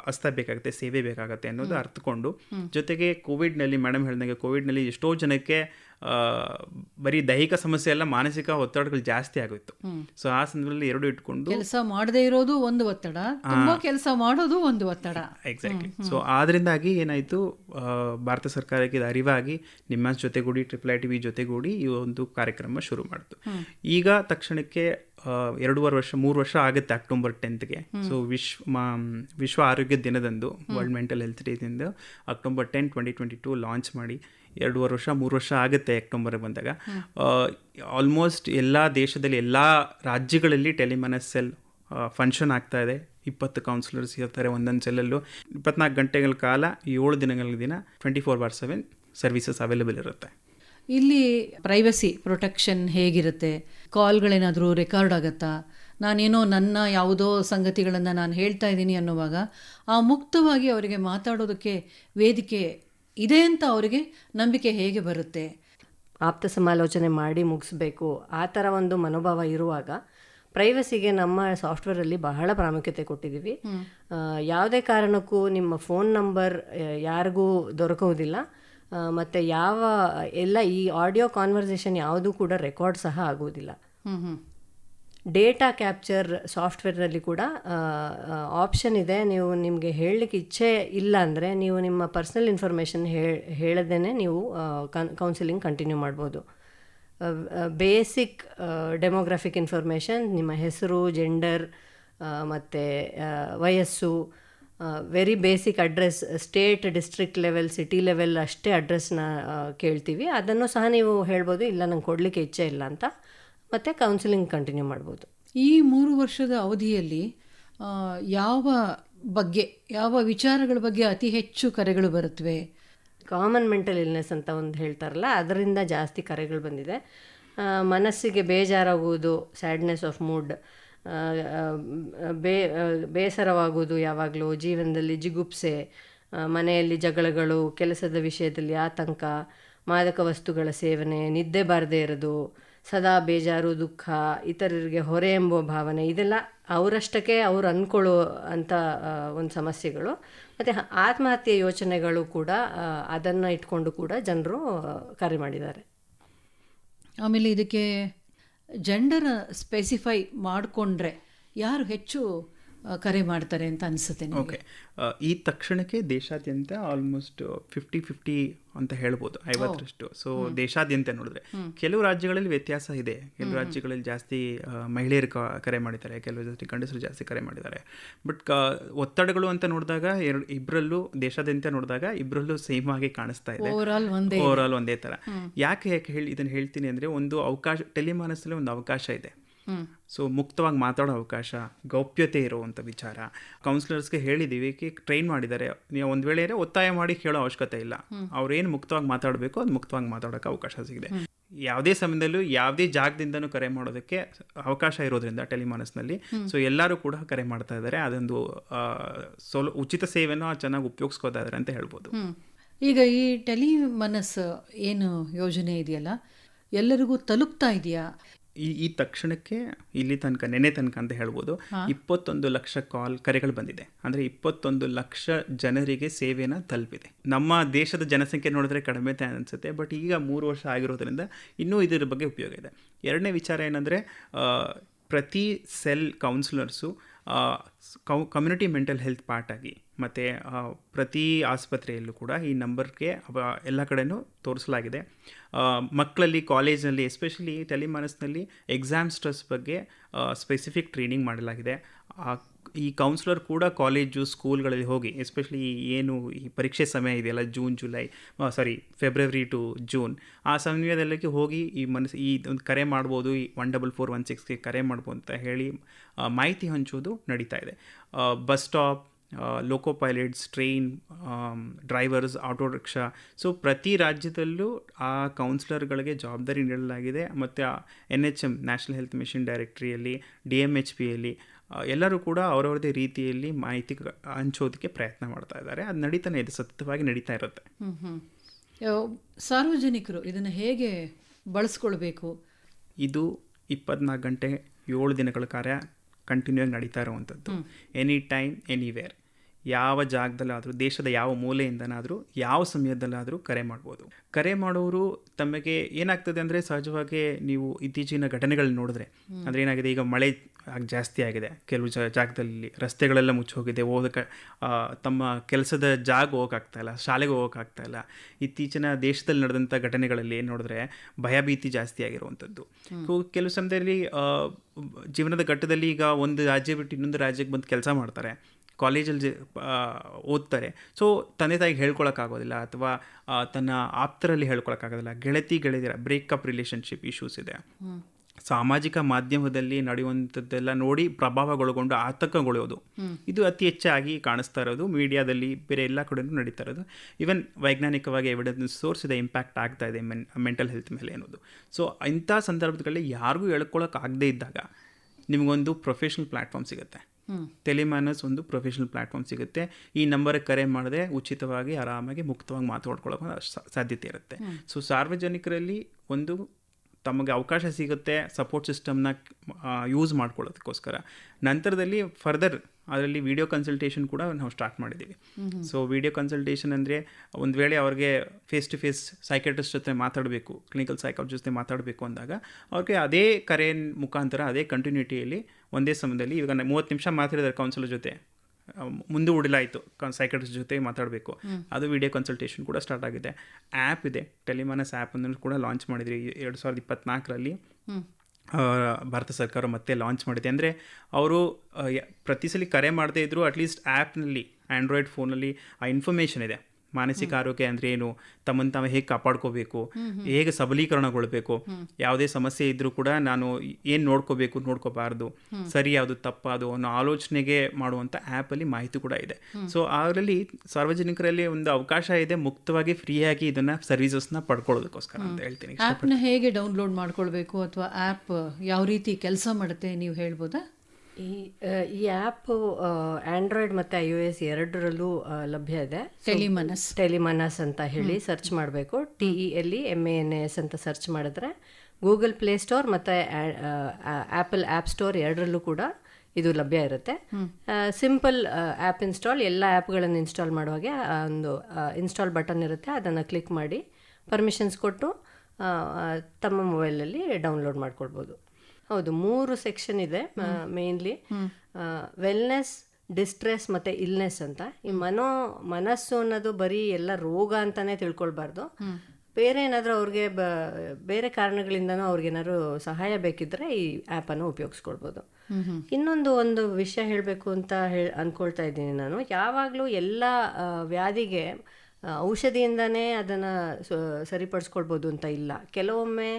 ಹಸ್ತ ಬೇಕಾಗುತ್ತೆ ಸೇವೆ ಬೇಕಾಗುತ್ತೆ ಅನ್ನೋದು ಅರ್ಥಕೊಂಡು ಜೊತೆಗೆ ಕೋವಿಡ್ನಲ್ಲಿ ಮೇಡಮ್ ಹೇಳಿದಂಗೆ ಕೋವಿಡ್ನಲ್ಲಿ ಎಷ್ಟೋ ಜನಕ್ಕೆ ಆ, ಬರೀ ದೈಹಿಕ ಸಮಸ್ಯೆ ಅಲ್ಲ ಮಾನಸಿಕ ಒತ್ತಡಗಳು ಜಾಸ್ತಿ ಆಗೋಯ್ತು. ಸೊ ಆ ಸಂದರ್ಭದಲ್ಲಿ ಎರಡು ಇಟ್ಕೊಂಡು ಕೆಲಸ ಮಾಡದೇ ಇರೋದು ಒಂದು ಒತ್ತಡ ಕೆಲಸ ಮಾಡೋದು ಒಂದು ಒತ್ತಡ. ಎಕ್ಸಾಕ್ಟ್ಲಿ ಸೊ ಆದ್ರಿಂದಾಗಿ ಏನಾಯ್ತು ಭಾರತ ಸರ್ಕಾರಕ್ಕೆ ಇದು ಅರಿವಾಗಿ ನಿಮ್ಮ ಜೊತೆಗೂಡಿ ಟ್ರಿಪಲ್ ಐ ಟಿ ವಿ ಜೊತೆಗೂಡಿ ಈ ಒಂದು ಕಾರ್ಯಕ್ರಮ ಶುರು ಮಾಡಿತು. ಈಗ ತಕ್ಷಣಕ್ಕೆ ಎರಡೂವರೆ ವರ್ಷ ಮೂರು ವರ್ಷ ಆಗುತ್ತೆ ಅಕ್ಟೋಬರ್ ಟೆಂತ್ಗೆ ಸೊ ವಿಶ್ವ ಮಾ- ವಿಶ್ವ ಆರೋಗ್ಯ ದಿನದಂದು world mental health ಡೇದಿಂದ October ten twenty twenty two launch ಮಾಡಿ ಎರಡೂವರೆ ವರ್ಷ ಮೂರು ವರ್ಷ ಆಗುತ್ತೆ ಅಕ್ಟೋಬರ್ ಬಂದಾಗ. ಆಲ್ಮೋಸ್ಟ್ ಎಲ್ಲ ದೇಶದಲ್ಲಿ ಎಲ್ಲ ರಾಜ್ಯಗಳಲ್ಲಿ ಟೆಲಿಮನಸ್ ಸೆಲ್ ಫಂಕ್ಷನ್ ಆಗ್ತಾ ಇದೆ. ಇಪ್ಪತ್ತು ಕೌನ್ಸಿಲರ್ಸ್ ಇರ್ತಾರೆ ಒಂದೊಂದು ಸೆಲ್ಲಲ್ಲೂ ಇಪ್ಪತ್ನಾಲ್ಕು ಗಂಟೆಗಳ ಕಾಲ ಏಳು ದಿನಗಳ ದಿನ twenty four by seven services available ಇರುತ್ತೆ. ಇಲ್ಲಿ ಪ್ರೈವಸಿ ಪ್ರೊಟೆಕ್ಷನ್ ಹೇಗಿರುತ್ತೆ? ಕಾಲ್ಗಳೇನಾದರೂ ರೆಕಾರ್ಡ್ ಆಗುತ್ತಾ? ನಾನೇನೋ ನನ್ನ ಯಾವುದೋ ಸಂಗತಿಗಳನ್ನು ನಾನು ಹೇಳ್ತಾ ಇದ್ದೀನಿ ಅನ್ನುವಾಗ ಆ ಮುಕ್ತವಾಗಿ ಅವರಿಗೆ ಮಾತಾಡೋದಕ್ಕೆ ವೇದಿಕೆ ಇದೆ ಅಂತ ಅವರಿಗೆ ನಂಬಿಕೆ ಹೇಗೆ ಬರುತ್ತೆ? ಆಪ್ತ ಸಮಾಲೋಚನೆ ಮಾಡಿ ಮುಗಿಸ್ಬೇಕು. ಆ ಥರ ಒಂದು ಮನೋಭಾವ ಇರುವಾಗ ಪ್ರೈವಸಿಗೆ ನಮ್ಮ ಸಾಫ್ಟ್ವೇರಲ್ಲಿ ಬಹಳ ಪ್ರಾಮುಖ್ಯತೆ ಕೊಟ್ಟಿದ್ದೀವಿ. ಯಾವುದೇ ಕಾರಣಕ್ಕೂ ನಿಮ್ಮ ಫೋನ್ ನಂಬರ್ ಯಾರಿಗೂ ದೊರಕುವುದಿಲ್ಲ. ಮತ್ತು ಯಾವ ಎಲ್ಲ ಈ ಆಡಿಯೋ ಕಾನ್ವರ್ಸೇಷನ್ ಯಾವುದೂ ಕೂಡ ರೆಕಾರ್ಡ್ ಸಹ ಹ್ಮ್ ಡೇಟಾ ಕ್ಯಾಪ್ಚರ್ ಸಾಫ್ಟ್ವೇರ್ನಲ್ಲಿ ಕೂಡ ಆಪ್ಷನ್ ಇದೆ. ನೀವು ನಿಮಗೆ ಹೇಳಲಿಕ್ಕೆ ಇಚ್ಛೆ ಇಲ್ಲ ಅಂದರೆ ನೀವು ನಿಮ್ಮ ಪರ್ಸ್ನಲ್ ಇನ್ಫಾರ್ಮೇಷನ್ ಹೇಳದೇ ನೀವು ಕೌನ್ಸಿಲಿಂಗ್ ಕಂಟಿನ್ಯೂ ಮಾಡ್ಬೋದು. ಬೇಸಿಕ್ ಡೆಮೋಗ್ರಾಫಿಕ್ ಇನ್ಫಾರ್ಮೇಷನ್ ನಿಮ್ಮ ಹೆಸರು ಜೆಂಡರ್ ಮತ್ತು ವಯಸ್ಸು very basic address state district level city level ಅಷ್ಟೇ ಅಡ್ರೆಸ್ನ ಕೇಳ್ತೀವಿ. ಅದನ್ನು ಸಹ ನೀವು ಹೇಳ್ಬೋದು ಇಲ್ಲ ನಂಗೆ ಕೊಡಲಿಕ್ಕೆ ಇಚ್ಛೆ ಇಲ್ಲ ಅಂತ. ಮತ್ತು ಕೌನ್ಸಿಲಿಂಗ್ ಕಂಟಿನ್ಯೂ ಮಾಡ್ಬೋದು. ಈ ಮೂರು ವರ್ಷದ ಅವಧಿಯಲ್ಲಿ ಯಾವ ಬಗ್ಗೆ ಯಾವ ವಿಚಾರಗಳ ಬಗ್ಗೆ ಅತಿ ಹೆಚ್ಚು ಕರೆಗಳು ಬರುತ್ತವೆ? ಕಾಮನ್ ಮೆಂಟಲ್ ಇಲ್ನೆಸ್ ಅಂತ ಒಂದು ಹೇಳ್ತಾರಲ್ಲ ಅದರಿಂದ ಜಾಸ್ತಿ ಕರೆಗಳು ಬಂದಿದೆ. ಮನಸ್ಸಿಗೆ ಬೇಜಾರಾಗುವುದು ಸ್ಯಾಡ್ನೆಸ್ ಆಫ್ ಮೂಡ್ ಬೇ ಬೇಸರವಾಗುವುದು ಯಾವಾಗಲೂ ಜೀವನದಲ್ಲಿ ಜಿಗುಪ್ಸೆ ಮನೆಯಲ್ಲಿ ಜಗಳಗಳು, ಕೆಲಸದ ವಿಷಯದಲ್ಲಿ ಆತಂಕ, ಮಾದಕ ವಸ್ತುಗಳ ಸೇವನೆ, ನಿದ್ದೆ ಬಾರದೇ ಇರೋದು, ಸದಾ ಬೇಜಾರು, ದುಃಖ, ಇತರರಿಗೆ ಹೊರೆ ಎಂಬ ಭಾವನೆ, ಇದೆಲ್ಲ ಅವರಷ್ಟಕ್ಕೆ ಅವ್ರು ಅಂದ್ಕೊಳ್ಳೋ ಅಂಥ ಒಂದು ಸಮಸ್ಯೆಗಳು. ಮತ್ತು ಆತ್ಮಹತ್ಯೆ ಯೋಚನೆಗಳು ಕೂಡ ಅದನ್ನು ಇಟ್ಕೊಂಡು ಕೂಡ ಜನರು ಕರೆ ಮಾಡಿದ್ದಾರೆ. ಆಮೇಲೆ ಇದಕ್ಕೆ ಜೆಂಡರ್ ಸ್ಪೆಸಿಫೈ ಮಾಡಿಕೊಂಡ್ರೆ ಯಾರು ಹೆಚ್ಚು ಕರೆ ಮಾಡ್ತಾರೆ ಅಂತ ಅನಿಸುತ್ತೆ ಓಕೆ ಈ ತಕ್ಷಣಕ್ಕೆ ದೇಶಾದ್ಯಂತ ಆಲ್ಮೋಸ್ಟ್ ಫಿಫ್ಟಿ ಫಿಫ್ಟಿ ಅಂತ ಹೇಳ್ಬೋದು ಐವತ್ತರಷ್ಟು. ಸೊ ದೇಶಾದ್ಯಂತ ನೋಡಿದ್ರೆ ಕೆಲವು ರಾಜ್ಯಗಳಲ್ಲಿ ವ್ಯತ್ಯಾಸ ಇದೆ. ಕೆಲವು ರಾಜ್ಯಗಳಲ್ಲಿ ಜಾಸ್ತಿ ಮಹಿಳೆಯರು ಕರೆ ಮಾಡಿದ್ದಾರೆ ಕೆಲವು ಜಾಸ್ತಿ ಗಂಡಸರು ಜಾಸ್ತಿ ಕರೆ ಮಾಡಿದ್ದಾರೆ. ಬಟ್ ಒತ್ತಡಗಳು ಅಂತ ನೋಡಿದಾಗ ಎರಡು ಇಬ್ಬರಲ್ಲೂ ದೇಶಾದ್ಯಂತ ನೋಡಿದಾಗ ಇಬ್ಬರಲ್ಲೂ ಸೇಮ್ ಆಗಿ ಕಾಣಿಸ್ತಾ ಇದೆ. ಓವರ್ ಆಲ್ ಒಂದೇ ತರ. ಯಾಕೆ ಯಾಕೆ ಹೇಳಿ ಇದನ್ನು ಹೇಳ್ತೀನಿ ಅಂದ್ರೆ ಒಂದು ಅವಕಾಶ ಟೆಲಿಮಾನಸಲ್ಲಿ ಒಂದು ಅವಕಾಶ ಇದೆ. ಸೊ ಮುಕ್ತವಾಗಿ ಮಾತಾಡೋ ಅವಕಾಶ, ಗೌಪ್ಯತೆ ಇರುವಂಥ ವಿಚಾರ. ಕೌನ್ಸಿಲರ್ಸ್ಗೆ ಹೇಳಿದ್ದೀವಿ ಟ್ರೈನ್ ಮಾಡಿದ್ದಾರೆ. ನೀವು ಒಂದು ವೇಳೆ ಒತ್ತಾಯ ಮಾಡಿ ಕೇಳೋ ಅವಶ್ಯಕತೆ ಇಲ್ಲ. ಅವ್ರೇನು ಮುಕ್ತವಾಗಿ ಮಾತಾಡಬೇಕು ಅದು ಮುಕ್ತವಾಗಿ ಮಾತಾಡೋಕ್ಕೆ ಅವಕಾಶ ಸಿಗಿದೆ. ಯಾವುದೇ ಸಮಯದಲ್ಲೂ, ಯಾವುದೇ ಜಾಗದಿಂದನೂ ಕರೆ ಮಾಡೋದಕ್ಕೆ ಅವಕಾಶ ಇರೋದ್ರಿಂದ ಟೆಲಿಮಾನಸ್ನಲ್ಲಿ. ಸೊ ಎಲ್ಲರೂ ಕೂಡ ಕರೆ ಮಾಡ್ತಾ ಇದ್ದಾರೆ. ಅದೊಂದು ಸೌಲ, ಉಚಿತ ಸೇವೆನೂ ಚೆನ್ನಾಗಿ ಉಪಯೋಗಿಸ್ಕೋತಾ ಇದ್ದಾರೆ ಅಂತ ಹೇಳ್ಬೋದು. ಈಗ ಈ ಟೆಲಿಮನಸ್ ಏನು ಯೋಜನೆ ಇದೆಯಲ್ಲ? ಎಲ್ಲರಿಗೂ ತಲುಪ್ತಾ ಇದೆಯಾ? ಈ ಈ ತಕ್ಷಣಕ್ಕೆ ಇಲ್ಲಿ ತನಕ ನೆನೆ ತನಕ ಅಂತ ಹೇಳ್ಬೋದು ಇಪ್ಪತ್ತೊಂದು ಲಕ್ಷ ಕಾಲ್ ಕರೆಗಳು ಬಂದಿದೆ. ಅಂದರೆ ಇಪ್ಪತ್ತೊಂದು ಲಕ್ಷ ಜನರಿಗೆ ಸೇವೆನ ತಲುಪಿದೆ. ನಮ್ಮ ದೇಶದ ಜನಸಂಖ್ಯೆ ನೋಡಿದ್ರೆ ಕಡಿಮೆ ಅನಿಸುತ್ತೆ ಬಟ್ ಈಗ ಮೂರು ವರ್ಷ ಆಗಿರೋದ್ರಿಂದ ಇನ್ನೂ ಇದರ ಬಗ್ಗೆ ಉಪಯೋಗ ಇದೆ. ಎರಡನೇ ವಿಚಾರ ಏನಂದರೆ ಪ್ರತಿ ಸೆಲ್ ಕೌನ್ಸಿಲರ್ಸು ಕೌ ಕಮ್ಯುನಿಟಿ ಮೆಂಟಲ್ ಹೆಲ್ತ್ ಪಾರ್ಟ್ ಆಗಿ ಮತ್ತು ಪ್ರತಿ ಆಸ್ಪತ್ರೆಯಲ್ಲೂ ಕೂಡ ಈ ನಂಬರ್ಗೆ ಎಲ್ಲ ಕಡೆಯೂ ತೋರಿಸಲಾಗಿದೆ. ಮಕ್ಕಳಲ್ಲಿ, ಕಾಲೇಜ್ನಲ್ಲಿ, ಎಸ್ಪೆಷಲಿ ಟೆಲಿಮಾನಸ್ನಲ್ಲಿ ಎಕ್ಸಾಮ್ ಸ್ಟ್ರೆಸ್ ಬಗ್ಗೆ ಸ್ಪೆಸಿಫಿಕ್ ಟ್ರೈನಿಂಗ್ ಮಾಡಲಾಗಿದೆ. ಈ ಕೌನ್ಸಿಲರ್ ಕೂಡ ಕಾಲೇಜು, ಸ್ಕೂಲ್ಗಳಲ್ಲಿ ಹೋಗಿ, ಎಸ್ಪೆಷಲಿ ಏನು ಈ ಪರೀಕ್ಷೆ ಸಮಯ ಇದೆಯಲ್ಲ, June, July sorry, February to June, ಆ ಸಮಯದಲ್ಲಿ ಹೋಗಿ ಈ ಮನಸ್ಸು, ಈ ಒಂದು ಕರೆ ಮಾಡ್ಬೋದು, ಈ ಒನ್ ಡಬಲ್ ಫೋರ್ ಒನ್ ಸಿಕ್ಸ್ಗೆ ಕರೆ ಮಾಡ್ಬೋದು ಅಂತ ಹೇಳಿ ಮಾಹಿತಿ ಹಂಚೋದು ನಡೀತಾ ಇದೆ. Bus stop loco pilots train drivers auto rickshaw so ಪ್ರತಿ ರಾಜ್ಯದಲ್ಲೂ ಆ ಕೌನ್ಸಿಲರ್ಗಳಿಗೆ ಜವಾಬ್ದಾರಿ ನೀಡಲಾಗಿದೆ. ಮತ್ತು N H M national health mission ಡೈರೆಕ್ಟ್ರಿಯಲ್ಲಿ D M H ಪಿಯಲ್ಲಿ ಎಲ್ಲರೂ ಕೂಡ ಅವರವರದೇ ರೀತಿಯಲ್ಲಿ ಮಾಹಿತಿ ಹಂಚೋದಕ್ಕೆ ಪ್ರಯತ್ನ ಮಾಡ್ತಾ ಇದ್ದಾರೆ. ಅದು ನಡೀತಾನೆ ಇದೆ ಸತತವಾಗಿ ನಡೀತಾ ಇರುತ್ತೆ. ಸಾರ್ವಜನಿಕರು ಇದನ್ನು ಹೇಗೆ ಬಳಸ್ಕೊಳ್ಬೇಕು? ಇದು ಇಪ್ಪತ್ನಾಲ್ಕು ಗಂಟೆ ಏಳು ದಿನಗಳ ಕಾರ್ಯ ಕಂಟಿನ್ಯೂ ಆಗಿ ನಡೀತಾ ಇರುವಂಥದ್ದು. ಎನಿ ಟೈಮ್ ಎನಿವೇರ್ ಯಾವ ಜಾಗದಲ್ಲಾದರೂ ದೇಶದ ಯಾವ ಮೂಲೆಯಿಂದನಾದರೂ ಯಾವ ಸಮಯದಲ್ಲಾದರೂ ಕರೆ ಮಾಡ್ಬೋದು. ಕರೆ ಮಾಡೋರು ತಮಗೆ ಏನಾಗ್ತದೆ ಅಂದರೆ ಸಹಜವಾಗಿ ನೀವು ಇತ್ತೀಚಿನ ಘಟನೆಗಳನ್ನ ನೋಡಿದ್ರೆ ಅಂದರೆ ಏನಾಗಿದೆ ಈಗ ಮಳೆ ಜಾಸ್ತಿ ಆಗಿದೆ. ಕೆಲವು ಜಾ ಜಾಗದಲ್ಲಿ ರಸ್ತೆಗಳೆಲ್ಲ ಮುಚ್ಚೋಗಿದೆ ಆ, ತಮ್ಮ ಕೆಲಸದ ಜಾಗ ಹೋಗೋಕ್ಕಾಗ್ತಾ ಇಲ್ಲ ಶಾಲೆಗೆ ಹೋಗೋಕ್ಕಾಗ್ತಾ ಇಲ್ಲ. ಇತ್ತೀಚಿನ ದೇಶದಲ್ಲಿ ನಡೆದಂಥ ಘಟನೆಗಳಲ್ಲಿ ಏನು ನೋಡಿದ್ರೆ ಭಯಭೀತಿ ಜಾಸ್ತಿ ಆಗಿರುವಂಥದ್ದು. ಸೊ ಕೆಲವು ಸಮಯದಲ್ಲಿ ಜೀವನದ ಘಟ್ಟದಲ್ಲಿ ಈಗ ಒಂದು ರಾಜ್ಯ ಬಿಟ್ಟು ಇನ್ನೊಂದು ರಾಜ್ಯಕ್ಕೆ ಬಂದು ಕೆಲಸ ಮಾಡ್ತಾರೆ. ಕಾಲೇಜಲ್ಲಿ ಓದ್ತಾರೆ. ಸೊ ತಂದೆ ತಾಯಿಗೆ ಹೇಳ್ಕೊಳಕ್ಕಾಗೋದಿಲ್ಲ ಅಥವಾ ತನ್ನ ಆಪ್ತರಲ್ಲಿ ಹೇಳ್ಕೊಳಕ್ಕಾಗೋದಿಲ್ಲ. ಗೆಳತಿ ಗೆಳೆದಿರ ಬ್ರೇಕಪ್ ರಿಲೇಷನ್ಶಿಪ್ ಇಶ್ಯೂಸ್ ಇದೆ. ಸಾಮಾಜಿಕ ಮಾಧ್ಯಮದಲ್ಲಿ ನಡೆಯುವಂಥದ್ದೆಲ್ಲ ನೋಡಿ ಪ್ರಭಾವಗೊಳಗೊಂಡು ಆತಂಕಗೊಳ್ಳೋದು ಇದು ಅತಿ ಹೆಚ್ಚಾಗಿ ಕಾಣಿಸ್ತಾ ಇರೋದು. ಮೀಡಿಯಾದಲ್ಲಿ ಬೇರೆ ಎಲ್ಲ ಕಡೆ ನಡೀತಾ ಇರೋದು. ಈವನ್ ವೈಜ್ಞಾನಿಕವಾಗಿ ಎವಿಡೆನ್ಸ್ ಸೋರ್ಸ್ ಇದೆ ಇಂಪ್ಯಾಕ್ಟ್ ಆಗ್ತಾ ಇದೆ ಮೆನ್ ಮೆಂಟಲ್ ಹೆಲ್ತ್ ಮೇಲೆ ಅನ್ನೋದು. ಸೊ ಇಂಥ ಸಂದರ್ಭದಲ್ಲಿ ಯಾರಿಗೂ ಹೇಳ್ಕೊಳಕ್ಕೆ ಆಗದೇ ಇದ್ದಾಗ ನಿಮಗೊಂದು ಪ್ರೊಫೆಷ್ನಲ್ ಪ್ಲ್ಯಾಟ್ಫಾರ್ಮ್ ಸಿಗುತ್ತೆ. ಟೆಲಿಮ್ಯಾನಸ್ ಒಂದು ಪ್ರೊಫೆಷನಲ್ ಪ್ಲ್ಯಾಟ್ಫಾರ್ಮ್ ಸಿಗುತ್ತೆ. ಈ ನಂಬರ್ಗೆ ಕರೆ ಮಾಡದೆ ಉಚಿತವಾಗಿ ಆರಾಮಾಗಿ ಮುಕ್ತವಾಗಿ ಮಾತಾಡ್ಕೊಳ್ಳೋಕೆ ಸಾಧ್ಯತೆ ಇರುತ್ತೆ. ಸೊ ಸಾರ್ವಜನಿಕರಲ್ಲಿ ಒಂದು ತಮಗೆ ಅವಕಾಶ ಸಿಗುತ್ತೆ ಸಪೋರ್ಟ್ ಸಿಸ್ಟಮ್ನ ಯೂಸ್ ಮಾಡ್ಕೊಳ್ಳೋದಕ್ಕೋಸ್ಕರ. ನಂತರದಲ್ಲಿ ಫರ್ದರ್ ಅದರಲ್ಲಿ ವಿಡಿಯೋ ಕನ್ಸಲ್ಟೇಷನ್ ಕೂಡ ನಾವು ಸ್ಟಾರ್ಟ್ ಮಾಡಿದ್ದೀವಿ ಸೊ ವಿಡಿಯೋ ಕನ್ಸಲ್ಟೇಷನ್ ಅಂದರೆ ಒಂದು ವೇಳೆ ಅವ್ರಿಗೆ ಫೇಸ್ ಟು ಫೇಸ್ ಸೈಕೆಟ್ರಿಸ್ಟ್ ಜೊತೆ ಮಾತಾಡಬೇಕು ಕ್ಲಿನಿಕಲ್ ಸೈಕಾಲಜಿಸ್ಟ್ ಜೊತೆ ಮಾತಾಡಬೇಕು ಅಂದಾಗ ಅವ್ರಿಗೆ ಅದೇ ಕರೆ ಮುಖಾಂತರ ಅದೇ ಕಂಟಿನ್ಯೂಟಿಯಲ್ಲಿ ಒಂದೇ ಸಮಯದಲ್ಲಿ ಇವಾಗ ಮೂವತ್ತು ನಿಮಿಷ ಮಾತಾಡಿದ್ದಾರೆ ಕೌನ್ಸಿಲರ್ ಜೊತೆ ಮುಂದೆ ಉಡಿಲಾಯಿತು ಸೈಕಾಟ್ರಿಸ್ಟ್ ಜೊತೆ ಮಾತಾಡಬೇಕು. ಅದು ವಿಡಿಯೋ ಕನ್ಸಲ್ಟೇಷನ್ ಕೂಡ ಸ್ಟಾರ್ಟ್ ಆಗಿದೆ. ಆ್ಯಪ್ ಇದೆ ಟೆಲಿಮಾನಸ್ ಆ್ಯಪ್ ಅನ್ನು ಕೂಡ ಲಾಂಚ್ ಮಾಡಿದ್ರಿ ಎರಡು ಸಾವಿರದ ಇಪ್ಪತ್ನಾಲ್ಕರಲ್ಲಿ. ಭಾರತ ಸರ್ಕಾರ ಮತ್ತೆ ಲಾಂಚ್ ಮಾಡಿದೆ. ಅಂದರೆ ಅವರು ಪ್ರತಿ ಸಲ ಕರೆ ಮಾಡದೇ ಇದ್ದರೂ ಅಟ್ಲೀಸ್ಟ್ ಆ್ಯಪ್ನಲ್ಲಿ ಆ್ಯಂಡ್ರಾಯ್ಡ್ ಫೋನಲ್ಲಿ ಆ ಇನ್ಫಾರ್ಮೇಷನ್ ಇದೆ. ಮಾನಸಿಕ ಆರೋಗ್ಯ ಅಂದ್ರೆ ಏನು? ತಮ್ಮನ್ನು ತಾವು ಹೇಗೆ ಕಾಪಾಡ್ಕೋಬೇಕು? ಹೇಗೆ ಸಬಲೀಕರಣಗೊಳ್ಬೇಕು? ಯಾವುದೇ ಸಮಸ್ಯೆ ಇದ್ದರೂ ಕೂಡ ನಾನು ಏನು ನೋಡ್ಕೋಬೇಕು ನೋಡ್ಕೋಬಾರ್ದು. ಸರಿ ಯಾವುದು ತಪ್ಪಾದು ಅನ್ನೋ ಆಲೋಚನೆಗೆ ಮಾಡುವಂಥ ಆ್ಯಪಲ್ಲಿ ಮಾಹಿತಿ ಕೂಡ ಇದೆ. ಸೊ ಅದರಲ್ಲಿ ಸಾರ್ವಜನಿಕರಲ್ಲಿ ಒಂದು ಅವಕಾಶ ಇದೆ ಮುಕ್ತವಾಗಿ ಫ್ರೀಯಾಗಿ ಇದನ್ನು ಸರ್ವಿಸಸ್ನ ಪಡ್ಕೊಳ್ಳೋದಕ್ಕೋಸ್ಕರ ಅಂತ ಹೇಳ್ತೀನಿ. ಆ್ಯಪ್ನ ಹೇಗೆ ಡೌನ್ಲೋಡ್ ಮಾಡ್ಕೊಳ್ಬೇಕು ಅಥವಾ ಆ್ಯಪ್ ಯಾವ ರೀತಿ ಕೆಲಸ ಮಾಡುತ್ತೆ ನೀವು ಹೇಳ್ಬೋದಾ? ಈ ಈ ಆ್ಯಪು ಆ್ಯಂಡ್ರಾಯ್ಡ್ ಮತ್ತು ಐ ಒ ಎಸ್ ಎರಡರಲ್ಲೂ ಲಭ್ಯ ಇದೆ. ಟೆಲಿಮನಸ್ ಟೆಲಿಮನಸ್ ಅಂತ ಹೇಳಿ ಸರ್ಚ್ ಮಾಡಬೇಕು. T E L E M A N S ಅಂತ ಸರ್ಚ್ ಮಾಡಿದ್ರೆ ಗೂಗಲ್ ಪ್ಲೇ ಸ್ಟೋರ್ ಮತ್ತು ಆ್ಯಪಲ್ ಆ್ಯಪ್ ಸ್ಟೋರ್ ಎರಡರಲ್ಲೂ ಕೂಡ ಇದು ಲಭ್ಯ ಇರುತ್ತೆ. ಸಿಂಪಲ್ ಆ್ಯಪ್ ಇನ್ಸ್ಟಾಲ್ ಎಲ್ಲ ಆ್ಯಪ್ಗಳನ್ನು ಇನ್ಸ್ಟಾಲ್ ಮಾಡುವಾಗೆ ಒಂದು ಇನ್ಸ್ಟಾಲ್ ಬಟನ್ ಇರುತ್ತೆ. ಅದನ್ನು ಕ್ಲಿಕ್ ಮಾಡಿ ಪರ್ಮಿಷನ್ಸ್ ಕೊಟ್ಟು ತಮ್ಮ ಮೊಬೈಲಲ್ಲಿ ಡೌನ್ಲೋಡ್ ಮಾಡ್ಕೊಳ್ಬೋದು. ಹೌದು ಮೂರು ಸೆಕ್ಷನ್ ಇದೆ ಮೇನ್ಲಿ ವೆಲ್ನೆಸ್ ಡಿಸ್ಟ್ರೆಸ್ ಮತ್ತೆ ಇಲ್ನೆಸ್ ಅಂತ. ಈ ಮನೋ ಮನಸ್ಸು ಅನ್ನೋದು ಬರೀ ಎಲ್ಲ ರೋಗ ಅಂತಾನೆ ತಿಳ್ಕೊಳ್ಬಾರ್ದು. ಬೇರೆ ಏನಾದರೂ ಅವ್ರಿಗೆ ಬೇರೆ ಕಾರಣಗಳಿಂದನೂ ಅವ್ರಿಗೇನಾದ್ರು ಸಹಾಯ ಬೇಕಿದ್ರೆ ಈ ಆ್ಯಪನ್ನು ಉಪಯೋಗಿಸ್ಕೊಳ್ಬೋದು. ಇನ್ನೊಂದು ಒಂದು ವಿಷಯ ಹೇಳಬೇಕು ಅಂತ ಹೇಳಿ ಅಂದ್ಕೊಳ್ತಾ ಇದ್ದೀನಿ ನಾನು. ಯಾವಾಗಲೂ ಎಲ್ಲ ವ್ಯಾಧಿಗೆ ಔಷಧಿಯಿಂದಾನೇ ಔಷಧಿಯಿಂದನೇ ಅದನ್ನು ಸರಿಪಡಿಸ್ಕೊಳ್ಬೋದು ಅಂತ ಇಲ್ಲ. ಕೆಲವೊಮ್ಮೆ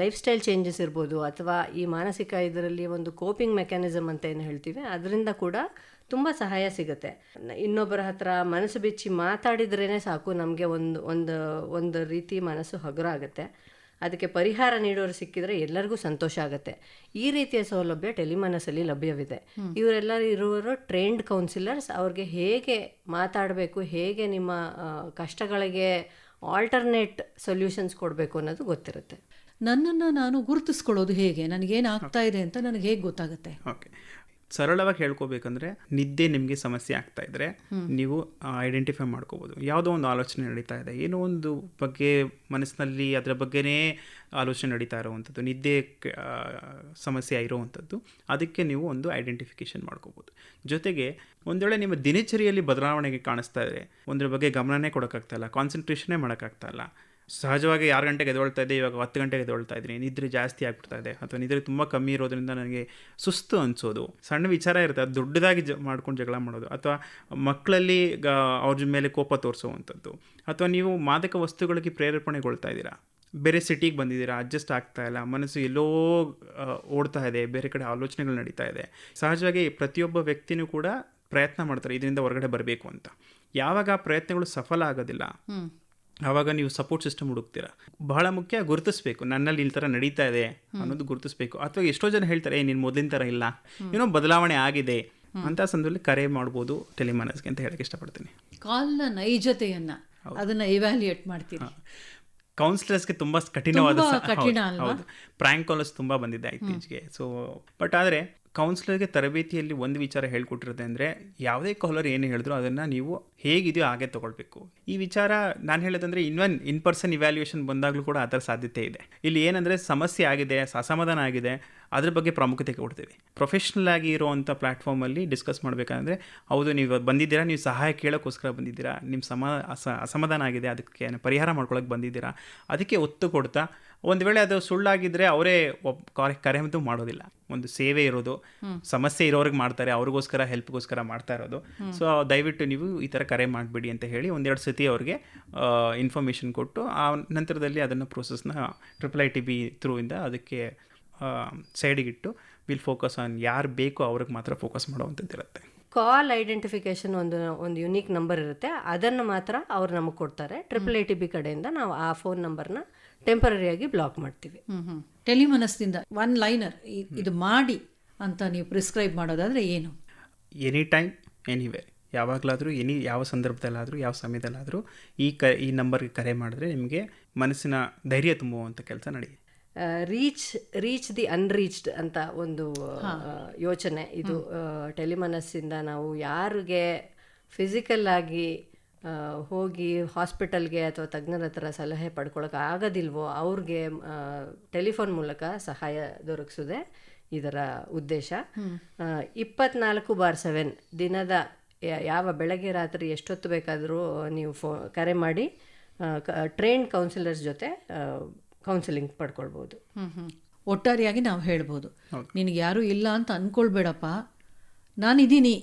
ಲೈಫ್ ಸ್ಟೈಲ್ ಚೇಂಜಸ್ ಇರ್ಬೋದು ಅಥವಾ ಈ ಮಾನಸಿಕ ಇದರಲ್ಲಿ ಒಂದು ಕೋಪಿಂಗ್ ಮೆಕ್ಯಾನಿಸಮ್ ಅಂತ ಏನು ಹೇಳ್ತೀವಿ ಅದರಿಂದ ಕೂಡ ತುಂಬ ಸಹಾಯ ಸಿಗುತ್ತೆ. ಇನ್ನೊಬ್ಬರ ಹತ್ರ ಮನಸ್ಸು ಬಿಚ್ಚಿ ಮಾತಾಡಿದ್ರೇ ಸಾಕು ನಮಗೆ ಒಂದು ಒಂದು ಒಂದು ರೀತಿ ಮನಸ್ಸು ಹಗುರ ಆಗುತ್ತೆ ಅದಕ್ಕೆ ಪರಿಹಾರ ನೀಡೋರು ಸಿಕ್ಕಿದ್ರೆ ಎಲ್ಲರಿಗೂ ಸಂತೋಷ ಆಗುತ್ತೆ. ಈ ರೀತಿಯ ಸೌಲಭ್ಯ ಟೆಲಿಮನಸ್ಸಲ್ಲಿ ಲಭ್ಯವಿದೆ. ಇವರೆಲ್ಲರೂ ಇರುವರು ಟ್ರೈನ್ಡ್ ಕೌನ್ಸಿಲರ್ಸ್ ಅವ್ರಿಗೆ ಹೇಗೆ ಮಾತಾಡಬೇಕು ಹೇಗೆ ನಿಮ್ಮ ಕಷ್ಟಗಳಿಗೆ ಆಲ್ಟರ್ನೇಟ್ ಸೊಲ್ಯೂಷನ್ಸ್ ಕೊಡಬೇಕು ಅನ್ನೋದು ಗೊತ್ತಿರುತ್ತೆ. ನನ್ನನ್ನು ನಾನು ಗುರುತಿಸ್ಕೊಳ್ಳೋದು ಹೇಗೆ? ನನಗೇನು ಆಗ್ತಾ ಇದೆ ಅಂತ ನನಗೆ ಹೇಗೆ ಗೊತ್ತಾಗುತ್ತೆ? ಓಕೆ ಸರಳವಾಗಿ ಹೇಳ್ಕೋಬೇಕಂದ್ರೆ ನಿದ್ದೆ ನಿಮಗೆ ಸಮಸ್ಯೆ ಆಗ್ತಾ ಇದ್ರೆ ನೀವು ಐಡೆಂಟಿಫೈ ಮಾಡ್ಕೋಬೋದು. ಯಾವುದೋ ಒಂದು ಆಲೋಚನೆ ನಡೀತಾ ಇದೆ. ಏನೋ ಒಂದು ಬಗ್ಗೆ ಮನಸ್ಸಿನಲ್ಲಿ ಅದರ ಬಗ್ಗೆನೇ ಆಲೋಚನೆ ನಡೀತಾ ಇರೋವಂಥದ್ದು ನಿದ್ದೆ ಸಮಸ್ಯೆ ಇರೋವಂಥದ್ದು ಅದಕ್ಕೆ ನೀವು ಒಂದು ಐಡೆಂಟಿಫಿಕೇಶನ್ ಮಾಡ್ಕೋಬೋದು. ಜೊತೆಗೆ ಒಂದು ವೇಳೆ ನಿಮ್ಮ ದಿನಚರಿಯಲ್ಲಿ ಬದಲಾವಣೆಗೆ ಕಾಣಿಸ್ತಾ ಇದ್ರೆ ಒಂದರ ಬಗ್ಗೆ ಗಮನನೇ ಕೊಡೋಕ್ಕಾಗ್ತಾ ಇಲ್ಲ ಕಾನ್ಸಂಟ್ರೇಷನೇ ಮಾಡೋಕ್ಕಾಗ್ತಾ ಇಲ್ಲ ಸಹಜವಾಗಿ ಆರು ಗಂಟೆಗೆ ಎದ್ದೇಳ್ತಾ ಇದ್ದೆ, ಇವಾಗ ಹತ್ತು ಗಂಟೆಗೆ ಎದ್ದೊಳ್ತಾ ಇದ್ದೀನಿ. ನಿದ್ರೆ ಜಾಸ್ತಿ ಆಗ್ಬಿಡ್ತಾ ಇದೆ ಅಥವಾ ನಿದ್ರೆ ತುಂಬ ಕಮ್ಮಿ ಇರೋದ್ರಿಂದ ನನಗೆ ಸುಸ್ತು ಅನಿಸೋದು. ಸಣ್ಣ ವಿಚಾರ ಇರುತ್ತೆ. ಅದು ದೊಡ್ಡದಾಗಿ ಜ ಮಾಡ್ಕೊಂಡು ಜಗಳ ಮಾಡೋದು. ಅಥವಾ ಮಕ್ಕಳಲ್ಲಿ ಗ ಅವ್ರ ಮೇಲೆ ಕೋಪ ತೋರಿಸುವಂಥದ್ದು. ಅಥವಾ ನೀವು ಮಾದಕ ವಸ್ತುಗಳಿಗೆ ಪ್ರೇರೇಪಣೆಗೊಳ್ತಾ ಇದ್ದೀರಾ. ಬೇರೆ ಸಿಟಿಗೆ ಬಂದಿದ್ದೀರಾ, ಅಡ್ಜಸ್ಟ್ ಆಗ್ತಾ ಇಲ್ಲ, ಮನಸ್ಸು ಎಲ್ಲೋ ಓಡ್ತಾ ಇದೆ, ಬೇರೆ ಕಡೆ ಆಲೋಚನೆಗಳು ನಡೀತಾ ಇದೆ. ಸಹಜವಾಗಿ ಪ್ರತಿಯೊಬ್ಬ ವ್ಯಕ್ತಿನೂ ಕೂಡ ಪ್ರಯತ್ನ ಮಾಡ್ತಾರೆ, ಇದರಿಂದ ಹೊರಗಡೆ ಬರಬೇಕು ಅಂತ. ಯಾವಾಗ ಆ ಪ್ರಯತ್ನಗಳು ಸಫಲ ಆಗೋದಿಲ್ಲ. ಆವಾಗ ನೀವು ಸಪೋರ್ಟ್ ಸಿಸ್ಟಮ್ ಹುಡುಕ್ತೀರ? ಬಹಳ ಮುಖ್ಯ ಗುರುತಿಸ್ಬೇಕು. ನನ್ನಲ್ಲಿ ಈ ಥರ ನಡೀತಾ ಇದೆ ಅನ್ನೋದು ಗುರುತಿಸ್ಬೇಕು. ಅಥವಾ ಎಷ್ಟೋ ಜನ ಹೇಳ್ತಾರೆ "ಏ, ನೀನು ಮೊದಲಿನ ಥರ ಇಲ್ಲ. ಏನೋ ಬದಲಾವಣೆ ಆಗಿದೆ. ಅಂತ ಸಂದರ್ಭದಲ್ಲಿ ಕರೆ ಮಾಡ್ಬೋದು ಟೆಲಿಮಾನಸ್ಗೆ ಅಂತ ಹೇಳಕ್ಕೆ ಇಷ್ಟಪಡ್ತೀನಿ. ಕಾಲ್ನ ನೈಜತೆಯನ್ನ ಅದನ್ನ ಇವ್ಯಾಲ್ಯೂಯೇಟ್ ಮಾಡ್ತೀನಿ ಕೌನ್ಸಿಲರ್ಸ್ಗೆ ತುಂಬ ಕಠಿಣವಾದ ಕಠಿಣ ಹೌದು, ಪ್ರ್ಯಾಂಕ್ ಕಾಲರ್ಸ್ ತುಂಬ ಬಂದಿದೆ ಇತ್ತೀಚೆಗೆ. ಸೊ ಬಟ್ ಆದರೆ ಕೌನ್ಸಿಲರ್ಗೆ ತರಬೇತಿಯಲ್ಲಿ ಒಂದು ವಿಚಾರ ಹೇಳ್ಕೊಟ್ಟಿರುತ್ತೆ ಅಂದರೆ ಯಾವುದೇ ಕಾಲರ್ ಏನು ಹೇಳಿದ್ರು ಅದನ್ನು ನೀವು ಹೇಗಿದೆಯೋ ಹಾಗೆ ತೊಗೊಳ್ಬೇಕು. ಈ ವಿಚಾರ ನಾನು ಹೇಳೋದಂದರೆ ಇನ್ವನ್ ಇನ್ ಪರ್ಸನ್ ಇವ್ಯಾಲ್ಯೂಯೇಷನ್ ಬಂದಾಗಲೂ ಕೂಡ ಥರ ಸಾಧ್ಯತೆ ಇದೆ. ಇಲ್ಲಿ ಏನಂದರೆ ಸಮಸ್ಯೆ ಆಗಿದೆ, ಅಸಮಾಧಾನ ಆಗಿದೆ, ಅದ್ರ ಬಗ್ಗೆ ಪ್ರಾಮುಖ್ಯತೆ ಕೊಡ್ತೀವಿ. ಪ್ರೊಫೆಷ್ನಲ್ ಆಗಿ ಇರುವಂಥ ಪ್ಲ್ಯಾಟ್ಫಾರ್ಮಲ್ಲಿ ಡಿಸ್ಕಸ್ ಮಾಡಬೇಕಂದ್ರೆ, ಹೌದು ನೀವು ಬಂದಿದ್ದೀರಾ, ನೀವು ಸಹಾಯ ಕೇಳೋಕ್ಕೋಸ್ಕರ ಬಂದಿದ್ದೀರಾ ನಿಮ್ಮ ಸಮ, ಅಸ, ಅಸಮಾಧಾನ ಆಗಿದೆ, ಅದಕ್ಕೆ ಪರಿಹಾರ ಮಾಡ್ಕೊಳಕ್ಕೆ ಬಂದಿದ್ದೀರಾ, ಅದಕ್ಕೆ ಒತ್ತು ಕೊಡ್ತಾ ಒಂದು ವೇಳೆ ಅದು ಸುಳ್ಳಾಗಿದ್ದರೆ ಅವರೇ ಒಬ್ಬ ಕರೆ ಕರೆ ಅಂತೂ ಮಾಡೋದಿಲ್ಲ. ಒಂದು ಸೇವೆ ಇರೋದು ಸಮಸ್ಯೆ ಇರೋರಿಗೆ ಮಾಡ್ತಾರೆ ಅವ್ರಿಗೋಸ್ಕರ ಹೆಲ್ಪ್ಗೋಸ್ಕರ ಮಾಡ್ತಾ ಇರೋದು. ಸೊ ದಯವಿಟ್ಟು ನೀವು ಈ ಥರ ಕರೆ ಮಾಡಬೇಡಿ ಅಂತ ಹೇಳಿ ಒಂದೆರಡು ಸತಿ ಅವ್ರಿಗೆ ಇನ್ಫಾರ್ಮೇಷನ್ ಕೊಟ್ಟು ಆ ನಂತರದಲ್ಲಿ ಅದನ್ನು ಪ್ರೋಸೆಸ್ನ ಟ್ರಿಪಲ್ ಐ ಟಿ ಬಿ ಥ್ರೂಯಿಂದ ಅದಕ್ಕೆ ಸೈಡಿಗಿಟ್ಟು ವಿಲ್ ಫೋಕಸ್ ಆನ್ ಯಾರು ಬೇಕೋ ಅವ್ರಿಗೆ ಮಾತ್ರ ಫೋಕಸ್ ಮಾಡುವಂಥದ್ದು ಇರುತ್ತೆ ಕಾಲ್ ಐಡೆಂಟಿಫಿಕೇಶನ್ ಒಂದು ಒಂದು ಯುನೀಕ್ ನಂಬರ್ ಇರುತ್ತೆ. ಅದನ್ನು ಮಾತ್ರ ಅವ್ರು ನಮಗೆ ಕೊಡ್ತಾರೆ. ಟ್ರಿಪಲ್ ಐ ಟಿ ಬಿ ಕಡೆಯಿಂದ ನಾವು ಆ ಫೋನ್ ನಂಬರ್ನ ಟೆಂಪರರಿಯಾಗಿ ಬ್ಲಾಕ್ ಮಾಡ್ತೀವಿ. ಟೆಲಿಮನಸ್ದಿಂದ ಟೆಲಿಮನಸ್ನಿಂದ ಒನ್ ಲೈನರ್ ಇದು ಮಾಡಿ ಅಂತ ನೀವು ಪ್ರಿಸ್ಕ್ರೈಬ್ ಮಾಡೋದಾದರೆ ಏನು? ಎನಿ ಟೈಮ್ ಎನಿವೇರ್ ಯಾವಾಗಲಾದರೂ ಎನಿ ಯಾವ ಸಂದರ್ಭದಲ್ಲಾದರೂ ಯಾವ ಸಮಯದಲ್ಲಾದರೂ ಈ ಕ ಈ ನಂಬರ್ಗೆ ಕರೆ ಮಾಡಿದ್ರೆ ನಿಮಗೆ ಮನಸ್ಸಿನ ಧೈರ್ಯ ತುಂಬುವಂಥ ಕೆಲಸ ನಡೆಯುತ್ತೆ. ರೀಚ್ ರೀಚ್ ದಿ ಅನ್ರೀಚ್ಡ್ ಅಂತ ಒಂದು ಯೋಚನೆ. ಇದು ಟೆಲಿಮನಸ್ಸಿಂದ ನಾವು ಯಾರಿಗೆ ಫಿಸಿಕಲ್ ಆಗಿ ಹೋಗಿ ಹಾಸ್ಪಿಟಲ್ಗೆ ಅಥವಾ ತಜ್ಞರ ಹತ್ರ ಸಲಹೆ ಪಡ್ಕೊಳ್ಳೋಕೆ ಆಗೋದಿಲ್ವೋ ಅವ್ರಿಗೆ ಟೆಲಿಫೋನ್ ಮೂಲಕ ಸಹಾಯ ದೊರಕಿಸೋದೆ ಇದರ ಉದ್ದೇಶ. ಇಪ್ಪತ್ನಾಲ್ಕು ಬಾರ್ ಸೆವೆನ್ ದಿನದ ಯಾವ ಬೆಳಗ್ಗೆ ರಾತ್ರಿ ಎಷ್ಟೊತ್ತು ಬೇಕಾದರೂ ನೀವು ಫೋ ಕರೆ ಮಾಡಿ ಟ್ರೈನ್ ಕೌನ್ಸಿಲರ್ಸ್ ಜೊತೆ ಕೌನ್ಸಿಲಿಂಗ್ ಪಡ್ಕೊಳ್ಬೋದು. ಒಟ್ಟಾರಿಯಾಗಿ ಹ್ಮ್. ಒಟ್ಟಾರೆಯಾಗಿ ನಾವು ಹೇಳ್ಬೋದು. ನಿನಗೆ ಯಾರೂ ಇಲ್ಲ ಅಂತ ಅಂದ್ಕೊಳ್ಬೇಡಪ್ಪ ನಾನಿದ್ದೀನಿ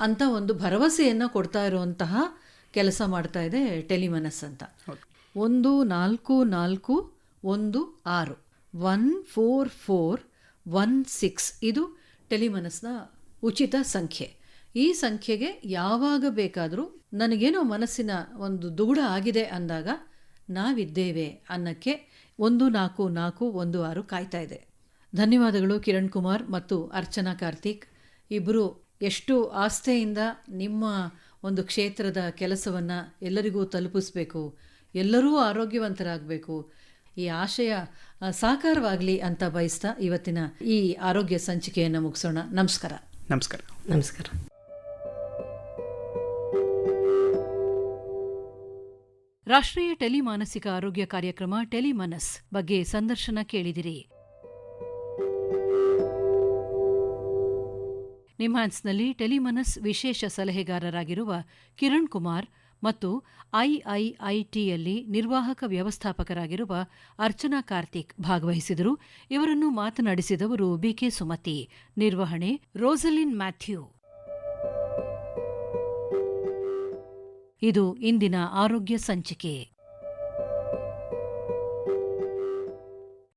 ಅಂತ ಒಂದು ಭರವಸೆಯನ್ನು ಕೊಡ್ತಾ ಇರುವಂತಹ ಕೆಲಸ ಮಾಡ್ತಾ ಇದೆ ಟೆಲಿಮನಸ್ ಅಂತ. ಒಂದು ನಾಲ್ಕು ನಾಲ್ಕು ಒಂದು ಆರು. One four four one six. ಇದು ಟೆಲಿಮನಸ್ನ ಉಚಿತ ಸಂಖ್ಯೆ. ಈ ಸಂಖ್ಯೆಗೆ ಯಾವಾಗ ಬೇಕಾದರೂ ನನಗೇನೋ ಮನಸ್ಸಿನ ಒಂದು ದುಗುಡ ಆಗಿದೆ ಅಂದಾಗ ನಾವಿದ್ದೇವೆ ಅನ್ನಕ್ಕೆ ಒಂದು ನಾಲ್ಕು ನಾಲ್ಕು ಒಂದು ಆರು ಕಾಯ್ತಾ ಇದೆ. ಧನ್ಯವಾದಗಳು ಕಿರಣ್ ಕುಮಾರ್ ಮತ್ತು ಅರ್ಚನಾ ಕಾರ್ತಿಕ್. ಇಬ್ಬರು ಎಷ್ಟು ಆಸ್ಥೆಯಿಂದ ನಿಮ್ಮ ಒಂದು ಕ್ಷೇತ್ರದ ಕೆಲಸವನ್ನು ಎಲ್ಲರಿಗೂ ತಲುಪಿಸ್ಬೇಕು ಎಲ್ಲರೂ ಆರೋಗ್ಯವಂತರಾಗಬೇಕು ಈ ಆಶಯ ಸಾಕಾರವಾಗಲಿ ಅಂತ ಬಯಸ್ತಾ ಇವತ್ತಿನ ಈ ಆರೋಗ್ಯ ಸಂಚಿಕೆಯನ್ನು ಮುಗಿಸೋಣ. ನಮಸ್ಕಾರ. ನಮಸ್ಕಾರ. ನಮಸ್ಕಾರ. ರಾಷ್ಟ್ರೀಯ ಟೆಲಿ ಮಾನಸಿಕ ಆರೋಗ್ಯ ಕಾರ್ಯಕ್ರಮ ಟೆಲಿಮನಸ್ ಬಗ್ಗೆ ಸಂದರ್ಶನ ಕೇಳಿದಿರಿ. ನಿಮ್ಹಾನ್ಸ್ನಲ್ಲಿ ಟೆಲಿಮನಸ್ ವಿಶೇಷ ಸಲಹೆಗಾರರಾಗಿರುವ ಕಿರಣ್ ಕುಮಾರ್ ಮತ್ತು ಐಐಐಟಿಯಲ್ಲಿ ನಿರ್ವಾಹಕ ವ್ಯವಸ್ಥಾಪಕರಾಗಿರುವ ಅರ್ಚನಾ ಕಾರ್ತಿಕ್ ಭಾಗವಹಿಸಿದರು. ಇವರನ್ನು ಮಾತನಾಡಿಸಿದವರು ಬಿಕೆ ಸುಮತಿ. ನಿರ್ವಹಣೆ ರೋಸಲಿನ್ ಮ್ಯಾಥ್ಯೂ. ಇದು ಇಂದಿನ ಆರೋಗ್ಯ ಸಂಚಿಕೆ.